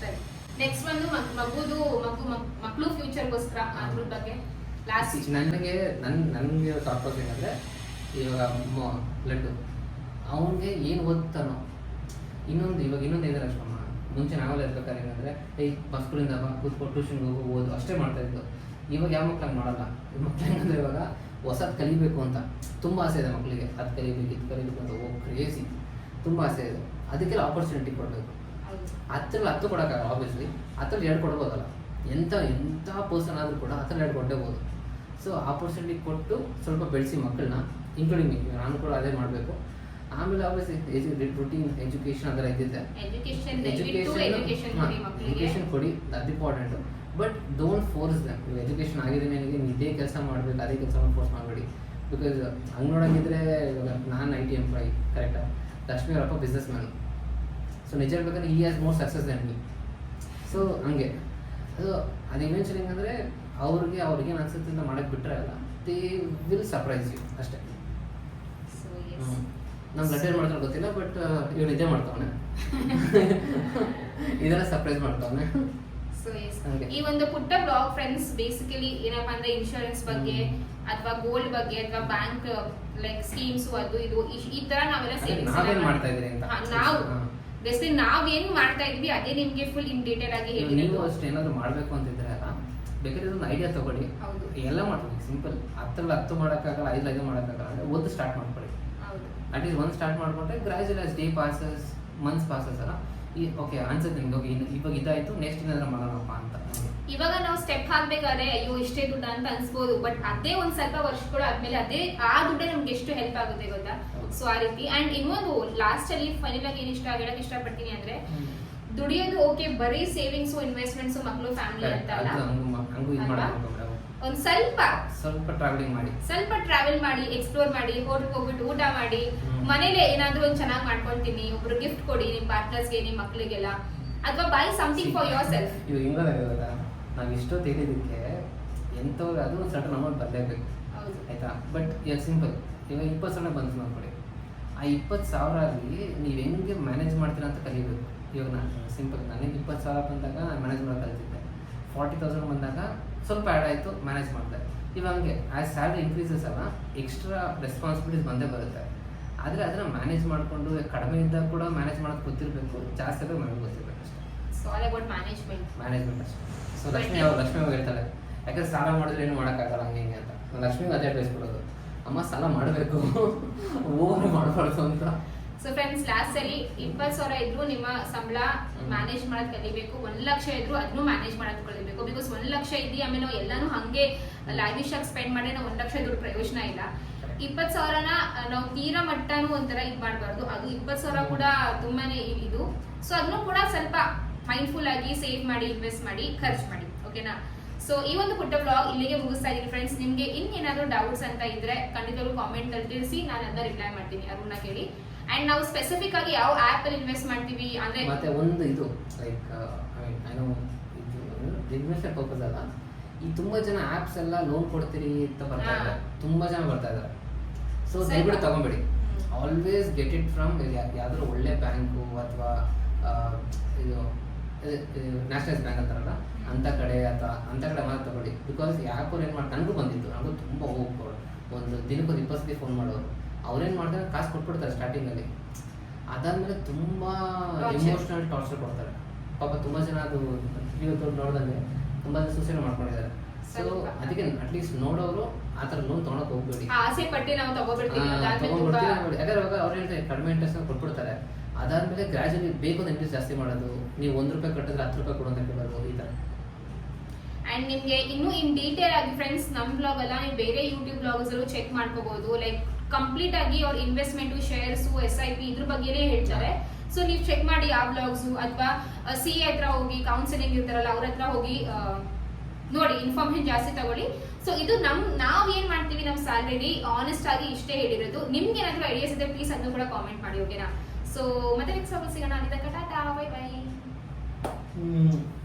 ಸರಿ. ನೆಕ್ಸ್ಟ್ ಬಂದು ಮಗ್- ಮಗುದು ಮಗು ಮಕ್ಕಳು ಫ್ಯೂಚರ್ಗೋಸ್ಕರ ಅದ್ರ ಬಗ್ಗೆ ಲಾಸ್ಟ್ ನನಗೆ ನನ್ನ ನನಗೆ ಥಾಟ್ ಪ್ರಾಸೆಸ್ ಏನಂದರೆ ಇವಾಗ ಲಡ್ಡು. ಅವನಿಗೆ ಏನು ಓದ್ತಾನೋ. ಇನ್ನೊಂದು ಇವಾಗ ಇನ್ನೊಂದು ಇದೆ ಲಕ್ಷ್ಮಮ್ಮ ಮುಂಚೆ ನಾವೆಲ್ಲ ಇರ್ಬೇಕಾದ್ರೆ ಏನಂದರೆ ಏಯ್ ಬಸ್ಗಳಿಂದ ಬಾ ಕೂತ್ಕೊಂಡು ಟ್ಯೂಷನ್ಗೆ ಹೋಗಿ ಓದು. ಅಷ್ಟೇ ಮಾಡ್ತಾ ಇದ್ದು. ಇವಾಗ ಯಾವ ಮಕ್ಳು ಮಾಡೋಲ್ಲ? ಮಕ್ಳು ಹೆಂಗಂದ್ರೆ ಇವಾಗ ಹೊಸದು ಕಲಿಬೇಕು ಅಂತ ತುಂಬ ಆಸೆ ಇದೆ ಮಕ್ಕಳಿಗೆ ಅದು ಕಲಿಬೇಕು ಇದು ಕಲಿಬೇಕು ಅಂತ ಓ ಕ್ರೇಜಿ ತುಂಬ ಆಸೆ ಇದೆ. ಅದಕ್ಕೆಲ್ಲ ಆಪರ್ಚುನಿಟಿ ಕೊಡಬೇಕು. ಹತ್ತರಲ್ಲಿ ಹತ್ತು ಕೊಡೋಕ್ಕಾಗಲ್ಲ ಆಬ್ವಿಯಸ್ಲಿ ಹತ್ತರಲ್ಲಿ ಎರಡು ಕೊಡ್ಬೋದಲ್ಲ. ಎಂಥ ಎಂಥ ಪರ್ಸನ್ ಆದರೂ ಕೂಡ ಹತ್ತರಲ್ಲಿ ಎರಡು ಕೊಡಲೇಬೋದು. ಸೊ ಆಪರ್ಚುನಿಟಿ ಕೊಟ್ಟು ಸ್ವಲ್ಪ ಬೆಳೆಸಿ ಮಕ್ಕಳನ್ನ ಇನ್ಕ್ಲೂಡಿಂಗ್ ನಾನು ಕೂಡ ಅದೇ ಮಾಡಬೇಕು. ಆಮೇಲೆ ಆಬ್ವಿಯಸ್ಲಿ ರುಟೀನ್ ಎಜುಕೇಷನ್ ಅದರ ಇದ್ದಿದ್ದೆ. ಎಜುಕೇಷನ್ ಎಜುಕೇಷನ್ ಕೊಡಿ ಅದು important but don't force them ನೀವು ಎಜುಕೇಷನ್ ಆಗಿದೆ ನನಗೆ ಇದೇ ಕೆಲಸ ಮಾಡಬೇಕು ಅದೇ ಕೆಲಸ ಫೋರ್ಸ್ ಮಾಡಬೇಡಿ. ಬಿಕಾಸ್ ಹಂಗೆ ನೋಡೋಂಗಿದ್ರೆ ಇವಾಗ ನಾನು ಐ ಟಿ ಎಂಪ್ಲಾಯಿ ಕರೆಕ್ಟಾ ಲಕ್ಷ್ಮಿ ಅವರಪ್ಪ ಬಿಸ್ನೆಸ್ ಮ್ಯಾನ್ ಸೊ ನಿಜ ಹೇಳ್ಬೇಕಂದ್ರೆ ಈ as more success than me so ಹಂಗೆ. ಅದು ಅದು ಇವೆನ್ಚುಲಿ ಹೆಂಗಂದರೆ ಅವ್ರಿಗೆ ಅವ್ರಿಗೆ ಏನು ಅನ್ಸುತ್ತೆ ಅಂತ ಮಾಡಕ್ಕೆ ಬಿಟ್ಟರೆ ಅಲ್ಲ ದೇ ವಿಲ್ ಸರ್ಪ್ರೈಸ್ ಯು ಅಷ್ಟೇ. ನಮ್ಮ ಲೆಟರ್ ಮಾಡ್ತಾರೆ ಗೊತ್ತಿಲ್ಲ ಬಟ್ ಇವ್ರು ಇದೇ ಮಾಡ್ತಾವನೆ. ಇದೆಲ್ಲ ಸರ್ಪ್ರೈಸ್ ಮಾಡ್ತಾವನೆ. ಸೊ ಈ ಒಂದು ಪುಟ್ಟ ಬ್ಲಾಗ್ ಫ್ರೆಂಡ್ಸ್ ಬೇಸಿಕಲಿ ಏನಪ್ಪಾ ಅಂದ್ರೆ ಇನ್ಶೂರೆನ್ಸ್ ಬಗ್ಗೆ ಅಥವಾ ಗೋಲ್ಡ್ ಬಗ್ಗೆ ಅಥವಾ ಬ್ಯಾಂಕ್ ಲೈಕ್ ಸ್ಕೀಮ್ಸ್ ಅದು ಇದು ಈ- ತರ ನಾವೆಲ್ಲ ಸೇವಿಂಗ್ಸ್. ನಾವು. ಬೇಸಿಕಲಿ ನಾವ್ ಏನ್ ಮಾಡ್ತಾ ಇದ್ವಿ ಅದೇ ನಿಮ್ಗೆ ಫುಲ್ ಇನ್ ಡೀಟೇಲ್ ಆಗಿ ನೀವು ಅಷ್ಟು ಏನಾದ್ರು ಮಾಡಬೇಕು ಅಂತಿದ್ರೆ ಅಲ್ಲ ಬೇಕಾದ್ರೆ ಒಂದು ಐಡಿಯಾ ತಗೊಳ್ಳಿ. ಎಲ್ಲ ಮಾಡ್ಬೇಕು ಸಿಂಪಲ್ ಹತ್ತರಲ್ಲಿ ಹತ್ತು ಮಾಡೋಕ್ಕಾಗಲ್ಲ ಐದು ಐದು ಮಾಡೋಕ್ಕಾಗಲ್ಲ ಒಂದು ಸ್ಟಾರ್ಟ್ ಮಾಡ್ಕೊಳ್ಳಿ. ಹೌದು. ಅಟ್ಲೀಸ್ಟ್ ಒಂದು ಸ್ಟಾರ್ಟ್ ಮಾಡ್ಕೊಂಡ್ರೆ gradual as day passes months passes ಅಲ್ಲ. ಈ ಓಕೆ ಅನ್ಸುತ್ತೆ ನಿಮ್ಗೆ ಓಕೆ ಇನ್ನು ಇವಾಗ ಇದಾಯ್ತು ನೆಕ್ಸ್ಟ್ ಏನಾದ್ರು ಮಾಡೋಣಪ್ಪ ಅಂತ. ಇವಾಗ ನಾವು ಸ್ಟೆಪ್ ಹಾಕ್ಬೇಕಾದ್ರೆ ಅಯ್ಯೋ ಇಷ್ಟೇ ದುಡ್ಡು ಅಂತ ಅನ್ಸ್ಬೋದು. ಬಟ್ ಅದೇ ಒಂದ್ ಸ್ವಲ್ಪ ವರ್ಷಗಳು ಆದ್ಮೇಲೆ ಅದೇ ಆ ದುಡ್ಡೇ ನಮ್ಗೆ ಎಷ್ಟು ಹೆಲ್ಪ್ ಆಗುತ್ತೆ ಗೊತ್ತಾ? ಸೊ ಆ ರೀತಿ. ಅಂಡ್ ಇನ್ನೊಂದು ಲಾಸ್ಟ್ ಅಲ್ಲಿ ಫೈನಲ್ ಆಗಿ ಏನ್ ಇಷ್ಟ ಹೇಳಕ್ ಇಷ್ಟಪಡ್ತೀನಿ ಅಂದ್ರೆ ದುಡಿಯೋದು ಓಕೆ ಬರೀ ಸೇವಿಂಗ್ಸ್ ಇನ್ವೆಸ್ಟ್ಮೆಂಟ್ಸ್ ಮಕ್ಕಳು ಫ್ಯಾಮಿಲಿ ಅಂತ ಅಲ್ಲ ಇದು ಒಂದ್ ಸ್ವಲ್ಪ ಸ್ವಲ್ಪ ಟ್ರಾವೆಲಿಂಗ್ ಮಾಡಿ. ಸ್ವಲ್ಪ ಟ್ರಾವೆಲ್ ಮಾಡಿ ಎಕ್ಸ್ಪ್ಲೋರ್ ಮಾಡಿ ಹೋಟೆಲ್ ಹೋಗ್ಬಿಟ್ಟು ಊಟ ಮಾಡಿ. ಮನೇಲೆ ಏನಾದ್ರೂ ಒಂದ್ ಚೆನ್ನಾಗಿ ಮಾಡ್ಕೊಂತೀನಿ ಒಬ್ರು ಗಿಫ್ಟ್ ಕೊಡಿ ನಿಮ್ ಪಾರ್ಟ್ನರ್ಸ್ಗೆ ನಿಮ್ ಮಕ್ಳಿಗೆಲ್ಲ. ಅಥವಾ by something for yourself ಇವಾಗ ಹಿಂಗೋದಾಗಿರೋದ ನಾವು ಇಷ್ಟೊತ್ತು ಹೇಳಿದ್ದಕ್ಕೆ ಎಂಥವ್ರು ಅದು ಸಡನ್ ಅಮೌಂಟ್ ಬರಲೇಬೇಕು. ಹೌದು. ಆಯ್ತಾ? ಬಟ್ ಇವಾಗ ಸಿಂಪಲ್ ಇವಾಗ ಇಪ್ಪತ್ತು ಸಾವಿರ ಬಂತು ನೋಡ್ಕೊಳ್ಳಿ. ಆ ಇಪ್ಪತ್ತು ಸಾವಿರ ಅಲ್ಲಿ ನೀವು ಹೆಂಗೆ ಮ್ಯಾನೇಜ್ ಮಾಡ್ತೀರಾ ಅಂತ ಕಲಿಬೇಕು. ಇವಾಗ ನಾನು ಸಿಂಪಲ್ ನನಗೆ ಇಪ್ಪತ್ತು ಸಾವಿರ ಬಂದಾಗ ನಾನು ಮ್ಯಾನೇಜ್ ಮಾಡೋಕೆ ಕಲಿತಿದ್ದೆ. ಫಾರ್ಟಿ ತೌಸಂಡ್ ಬಂದಾಗ ಸ್ವಲ್ಪ ಆ್ಯಡ್ ಆಯಿತು ಮ್ಯಾನೇಜ್ ಮಾಡ್ತಾರೆ ಇವಾಗ ಹಂಗೆ ಆ್ಯಸ್ ಸ್ಯಾಲ್ರಿ ಇನ್ಕ್ರೀಸಸ್ ಅಲ್ಲ ಎಕ್ಸ್ಟ್ರಾ ರೆಸ್ಪಾನ್ಸಿಬಿಲಿಟೀಸ್ ಬಂದೇ ಬರುತ್ತೆ. ಆದರೆ ಅದನ್ನು ಮ್ಯಾನೇಜ್ ಮಾಡಿಕೊಂಡು ಕಡಿಮೆ ಇದ್ದಾಗ ಕೂಡ ಮ್ಯಾನೇಜ್ ಮಾಡೋದು ಗೊತ್ತಿರಬೇಕು ಜಾಸ್ತಿ ಆದಾಗ ನನಗೆ ಗೊತ್ತಿರಬೇಕು ಅಷ್ಟೇ. So all about management management ಅಷ್ಟೇ. ಸೊ ಲಕ್ಷ್ಮಿ ಅವ್ರು ಲಕ್ಷ್ಮಿ ಅವಾಗ ಹೇಳ್ತಾಳೆ ಯಾಕಂದ್ರೆ ಸಾಲ ಮಾಡಿದ್ರೆ ಏನು ಮಾಡೋಕ್ಕಾಗಲ್ಲ ಹಂಗೆ ಹಿಂಗೆ ಅಂತ. ಲಕ್ಷ್ಮಿಗೆ ಅದೇ ಅಡ್ವೈಸ್ ಕೊಡೋದು ಅಮ್ಮ ಸಾಲ ಮಾಡಬೇಕು. ಓವರ್ ಮಾಡಬಾರ್ದು ಅಂತ. ಸೊ ಫ್ರೆಂಡ್ಸ್ ಲಾಸ್ಟ್ ಅಲ್ಲಿ ಇಪ್ಪತ್ತು ಸಾವಿರ ಇದ್ರು ನಿಮ್ಮ ಸಂಬಳ ಮ್ಯಾನೇಜ್ ಮಾಡೋದ್ ಕಲಿಬೇಕು. ಒಂದ್ ಲಕ್ಷ ಇದ್ರು ಅದನ್ನು ಮ್ಯಾನೇಜ್ ಮಾಡೋದ್ ಕಲಿಬೇಕು. ಬಿಕಾಸ್ ಒಂದ್ ಲಕ್ಷ ಇದ್ದಿ ಆಮೇಲೆ ಎಲ್ಲಾನು ಹಂಗೆ ಲಾವಿಶ್ ಆಗಿ ಸ್ಪೆಂಡ್ ಮಾಡಿ ನಾವು ಒಂದ್ ಲಕ್ಷ ದುಡ್ಡು ಪ್ರಯೋಜನ ಇಲ್ಲ. ಇಪ್ಪತ್ತು ಸಾವಿರನ ನಾವು ತೀರಾ ಮಟ್ಟನೂ ಒಂಥರ ಇದು ಮಾಡಬಾರ್ದು. ಅದು ಇಪ್ಪತ್ತು ಸಾವಿರ ಕೂಡ ತುಂಬಾನೇ ಇದು. ಸೊ ಅದನ್ನು ಕೂಡ ಸ್ವಲ್ಪ ಮೈಂಡ್ಫುಲ್ ಆಗಿ ಸೇವ್ ಮಾಡಿ ಇನ್ವೆಸ್ಟ್ ಮಾಡಿ, ಖರ್ಚು ಮಾಡಿ. ಓಕೆನಾ ಸೊ ಈ ಒಂದು ಪುಟ್ಟ ಬ್ಲಾಗ್ ಇಲ್ಲಿಗೆ ಮುಗಿಸ್ತಾ ಇದೀನಿ ಫ್ರೆಂಡ್ಸ್ ನಿಮ್ಗೆ ಇನ್ನೇನಾದ್ರೂ ಡೌಟ್ಸ್ ಅಂತ ಇದ್ರೆ ಖಂಡಿತವಾಗ್ಲೂ ಕಾಮೆಂಟ್ ಅಲ್ಲಿ ತಿಳಿಸಿ, ನಾನು ಅದನ್ನ ರಿಪ್ಲೈ ಮಾಡ್ತೀನಿ. ಅರುಣ ಕೇಳಿ. ಅಂಡ್ ನಾವು ಸ್ಪೆಸಿಫಿಕ್ ಆಗಿ ಯಾವ ಆಪ್ ಅಲ್ಲಿ ಇನ್ವೆಸ್ಟ್ ಮಾಡ್ತೀವಿ ಅಂದ್ರೆ ಮತ್ತೆ ಒಂದು ಇದು ಲೈಕ್ ಏನೋ ಇದು ಇನ್ವೆಸ್ಟ್ಮೆಂಟ್ ಪರ್ಪಸ್ ಅಲ್ಲ. ಈ ತುಂಬಾ ಜನ ಆಪ್ಸ್ ಎಲ್ಲ ಲೋನ್ ಕೊಡ್ತೀರಿ ಅಂತ ಬರ್ತಾ ಇದ್ದಾರೆ. ತುಂಬಾ ಜನ ಬರ್ತಾ ಇದ್ದಾರೆ. ಸೊ. ದಯವಿಟ್ಟು ತಗೊಂಬೇಡಿ. ಆಲ್ವೇಸ್ ಗೆಟ್ ಇಟ್ ಫ್ರಮ್ ಯಾವ್ದಾದ್ರು ಒಳ್ಳೆ ಬ್ಯಾಂಕು ಅಥವಾ ಇದು ನ್ಯಾಷನಲೈಸ್ ಬ್ಯಾಂಕ್ ಅಂತಾರಲ್ಲ ಅಂತ ಕಡೆ ಅಥವಾ ಅಂತ ಕಡೆ ಮಾತ್ರ ತಗೊಳ್ಳಿ. ಬಿಕಾಸ್ ಯಾಕೋ ಏನು ಮಾಡಿ ನನಗೂ ಬಂದಿತ್ತು. ನನಗೂ ತುಂಬ ಹೋಗ್ಬೋದು ಒಂದು ದಿನಕ್ಕೊಂದು ಇಪ್ಪತ್ತು ಫೋನ್ ಮಾಡೋರು. ಅವ್ರೇನು ಮಾಡ್ತಾರೆ ಕಾಸು ಕೊಟ್ಬಿಡ್ತಾರೆ ಸ್ಟಾರ್ಟಿಂಗಲ್ಲಿ ಅದಾದ್ಮೇಲೆ ತುಂಬಾ. ಎಮೋಷನಲ್ ಟಾರ್ಚರ್ ಕೊಡ್ತಾರೆ. ಪಾಪ ತುಂಬಾ ಜನ ಅದು ಇವತ್ತು ನೋಡ್ದಂಗೆ ತುಂಬಾ ಜನ ಸೂಸೈಡ್ ಮಾಡ್ಕೊಂಡಿದ್ದಾರೆ. ಸೊ ಅದಕ್ಕೆ ಅಟ್ಲೀಸ್ಟ್ ನೋಡೋರು ಆ ಥರ ಲೋನ್ ತೊಗೊಳಕ್ ಹೋಗ್ಬೇಡಿ. ಆಸೆ ಪಟ್ಟಿ ನಾವು ತಗೋಬಿಡ್ತೀವಿ. ಯಾಕಂದ್ರೆ ಇವಾಗ ಅವ್ರು ಹೇಳ್ತಾರೆ ಕಡಿಮೆ ಇಂಟ್ರೆಸ್ಟ್ ಕೊಟ್ಬಿಡ್ತಾರೆ. ಅದಾದ್ಮೇಲೆ ಗ್ರಾಜುಲಿ ಬೇಕು ಇಂಟ್ರೆಸ್ಟ್ ಜಾಸ್ತಿ ಮಾಡೋದು. ನೀವು ಒಂದು ರೂಪಾಯಿ ಕಟ್ಟಿದ್ರೆ ಹತ್ತು ರೂಪಾಯಿ ಕೊಡು ಅಂತ ಕೇಳೋದು ಈ ತರ ಅಂಡ್ ನಿಮಗೆ ಇನ್ನೂ ಇನ್ ಡೀಟೇಲ್ ಆಗಿ ಫ್ರೆಂಡ್ಸ್ ನಮ್ ಬ್ಲಾಗ್ ಅಲ್ಲ ನೀವು ಬೇರೆ ಯೂಟ್ಯೂಬ್ ಬ್ಲಾಗ್ಸ್ ಚೆಕ್ ಮಾಡ್ಕೋಬಹುದು ಲೈಕ್ ಕಂಪ್ಲೀಟ್ ಆಗಿ ಅವ್ರ investment shares S I P ಇದ್ರ ಬಗ್ಗೆನೇ ಹೇಳ್ತಾರೆ. ಸೊ ನೀವು ಚೆಕ್ ಮಾಡಿ ಆ ಬ್ಲಾಗ್ಸು ಅಥವಾ ಸಿ ಎ ಹತ್ರ ಹೋಗಿ ಕೌನ್ಸಿಲಿಂಗ್ ಇರ್ತಾರಲ್ಲ ಅವ್ರ ಹತ್ರ ಹೋಗಿ ನೋಡಿ ಇನ್ಫಾರ್ಮೇಶನ್ ಜಾಸ್ತಿ ತಗೊಳ್ಳಿ. ಸೊ ಇದು ನಮ್, ನಾವ್ ಏನ್ ಮಾಡ್ತೀವಿ ನಮ್ ಸ್ಯಾಲರಿ ಆನೆಸ್ಟ್ ಆಗಿ ಇಷ್ಟೇ ಹೇಳಿರೋದು. ನಿಮ್ಗೆ ಏನಾದ್ರು ಐಡಿಯಾಸ್ ಇದೆ ಪ್ಲೀಸ್ ಅದನ್ನು ಕೂಡ ಕಾಮೆಂಟ್ ಮಾಡಿ ಓಕೆನಾ ಸೊ ಮತ್ತೆ ನೆಕ್ಸ್ಟ್ ಸಿಗೋಣ. ಅಲ್ಲಿದ್ದ ಟಾಟಾ ಬೈ ಬೈ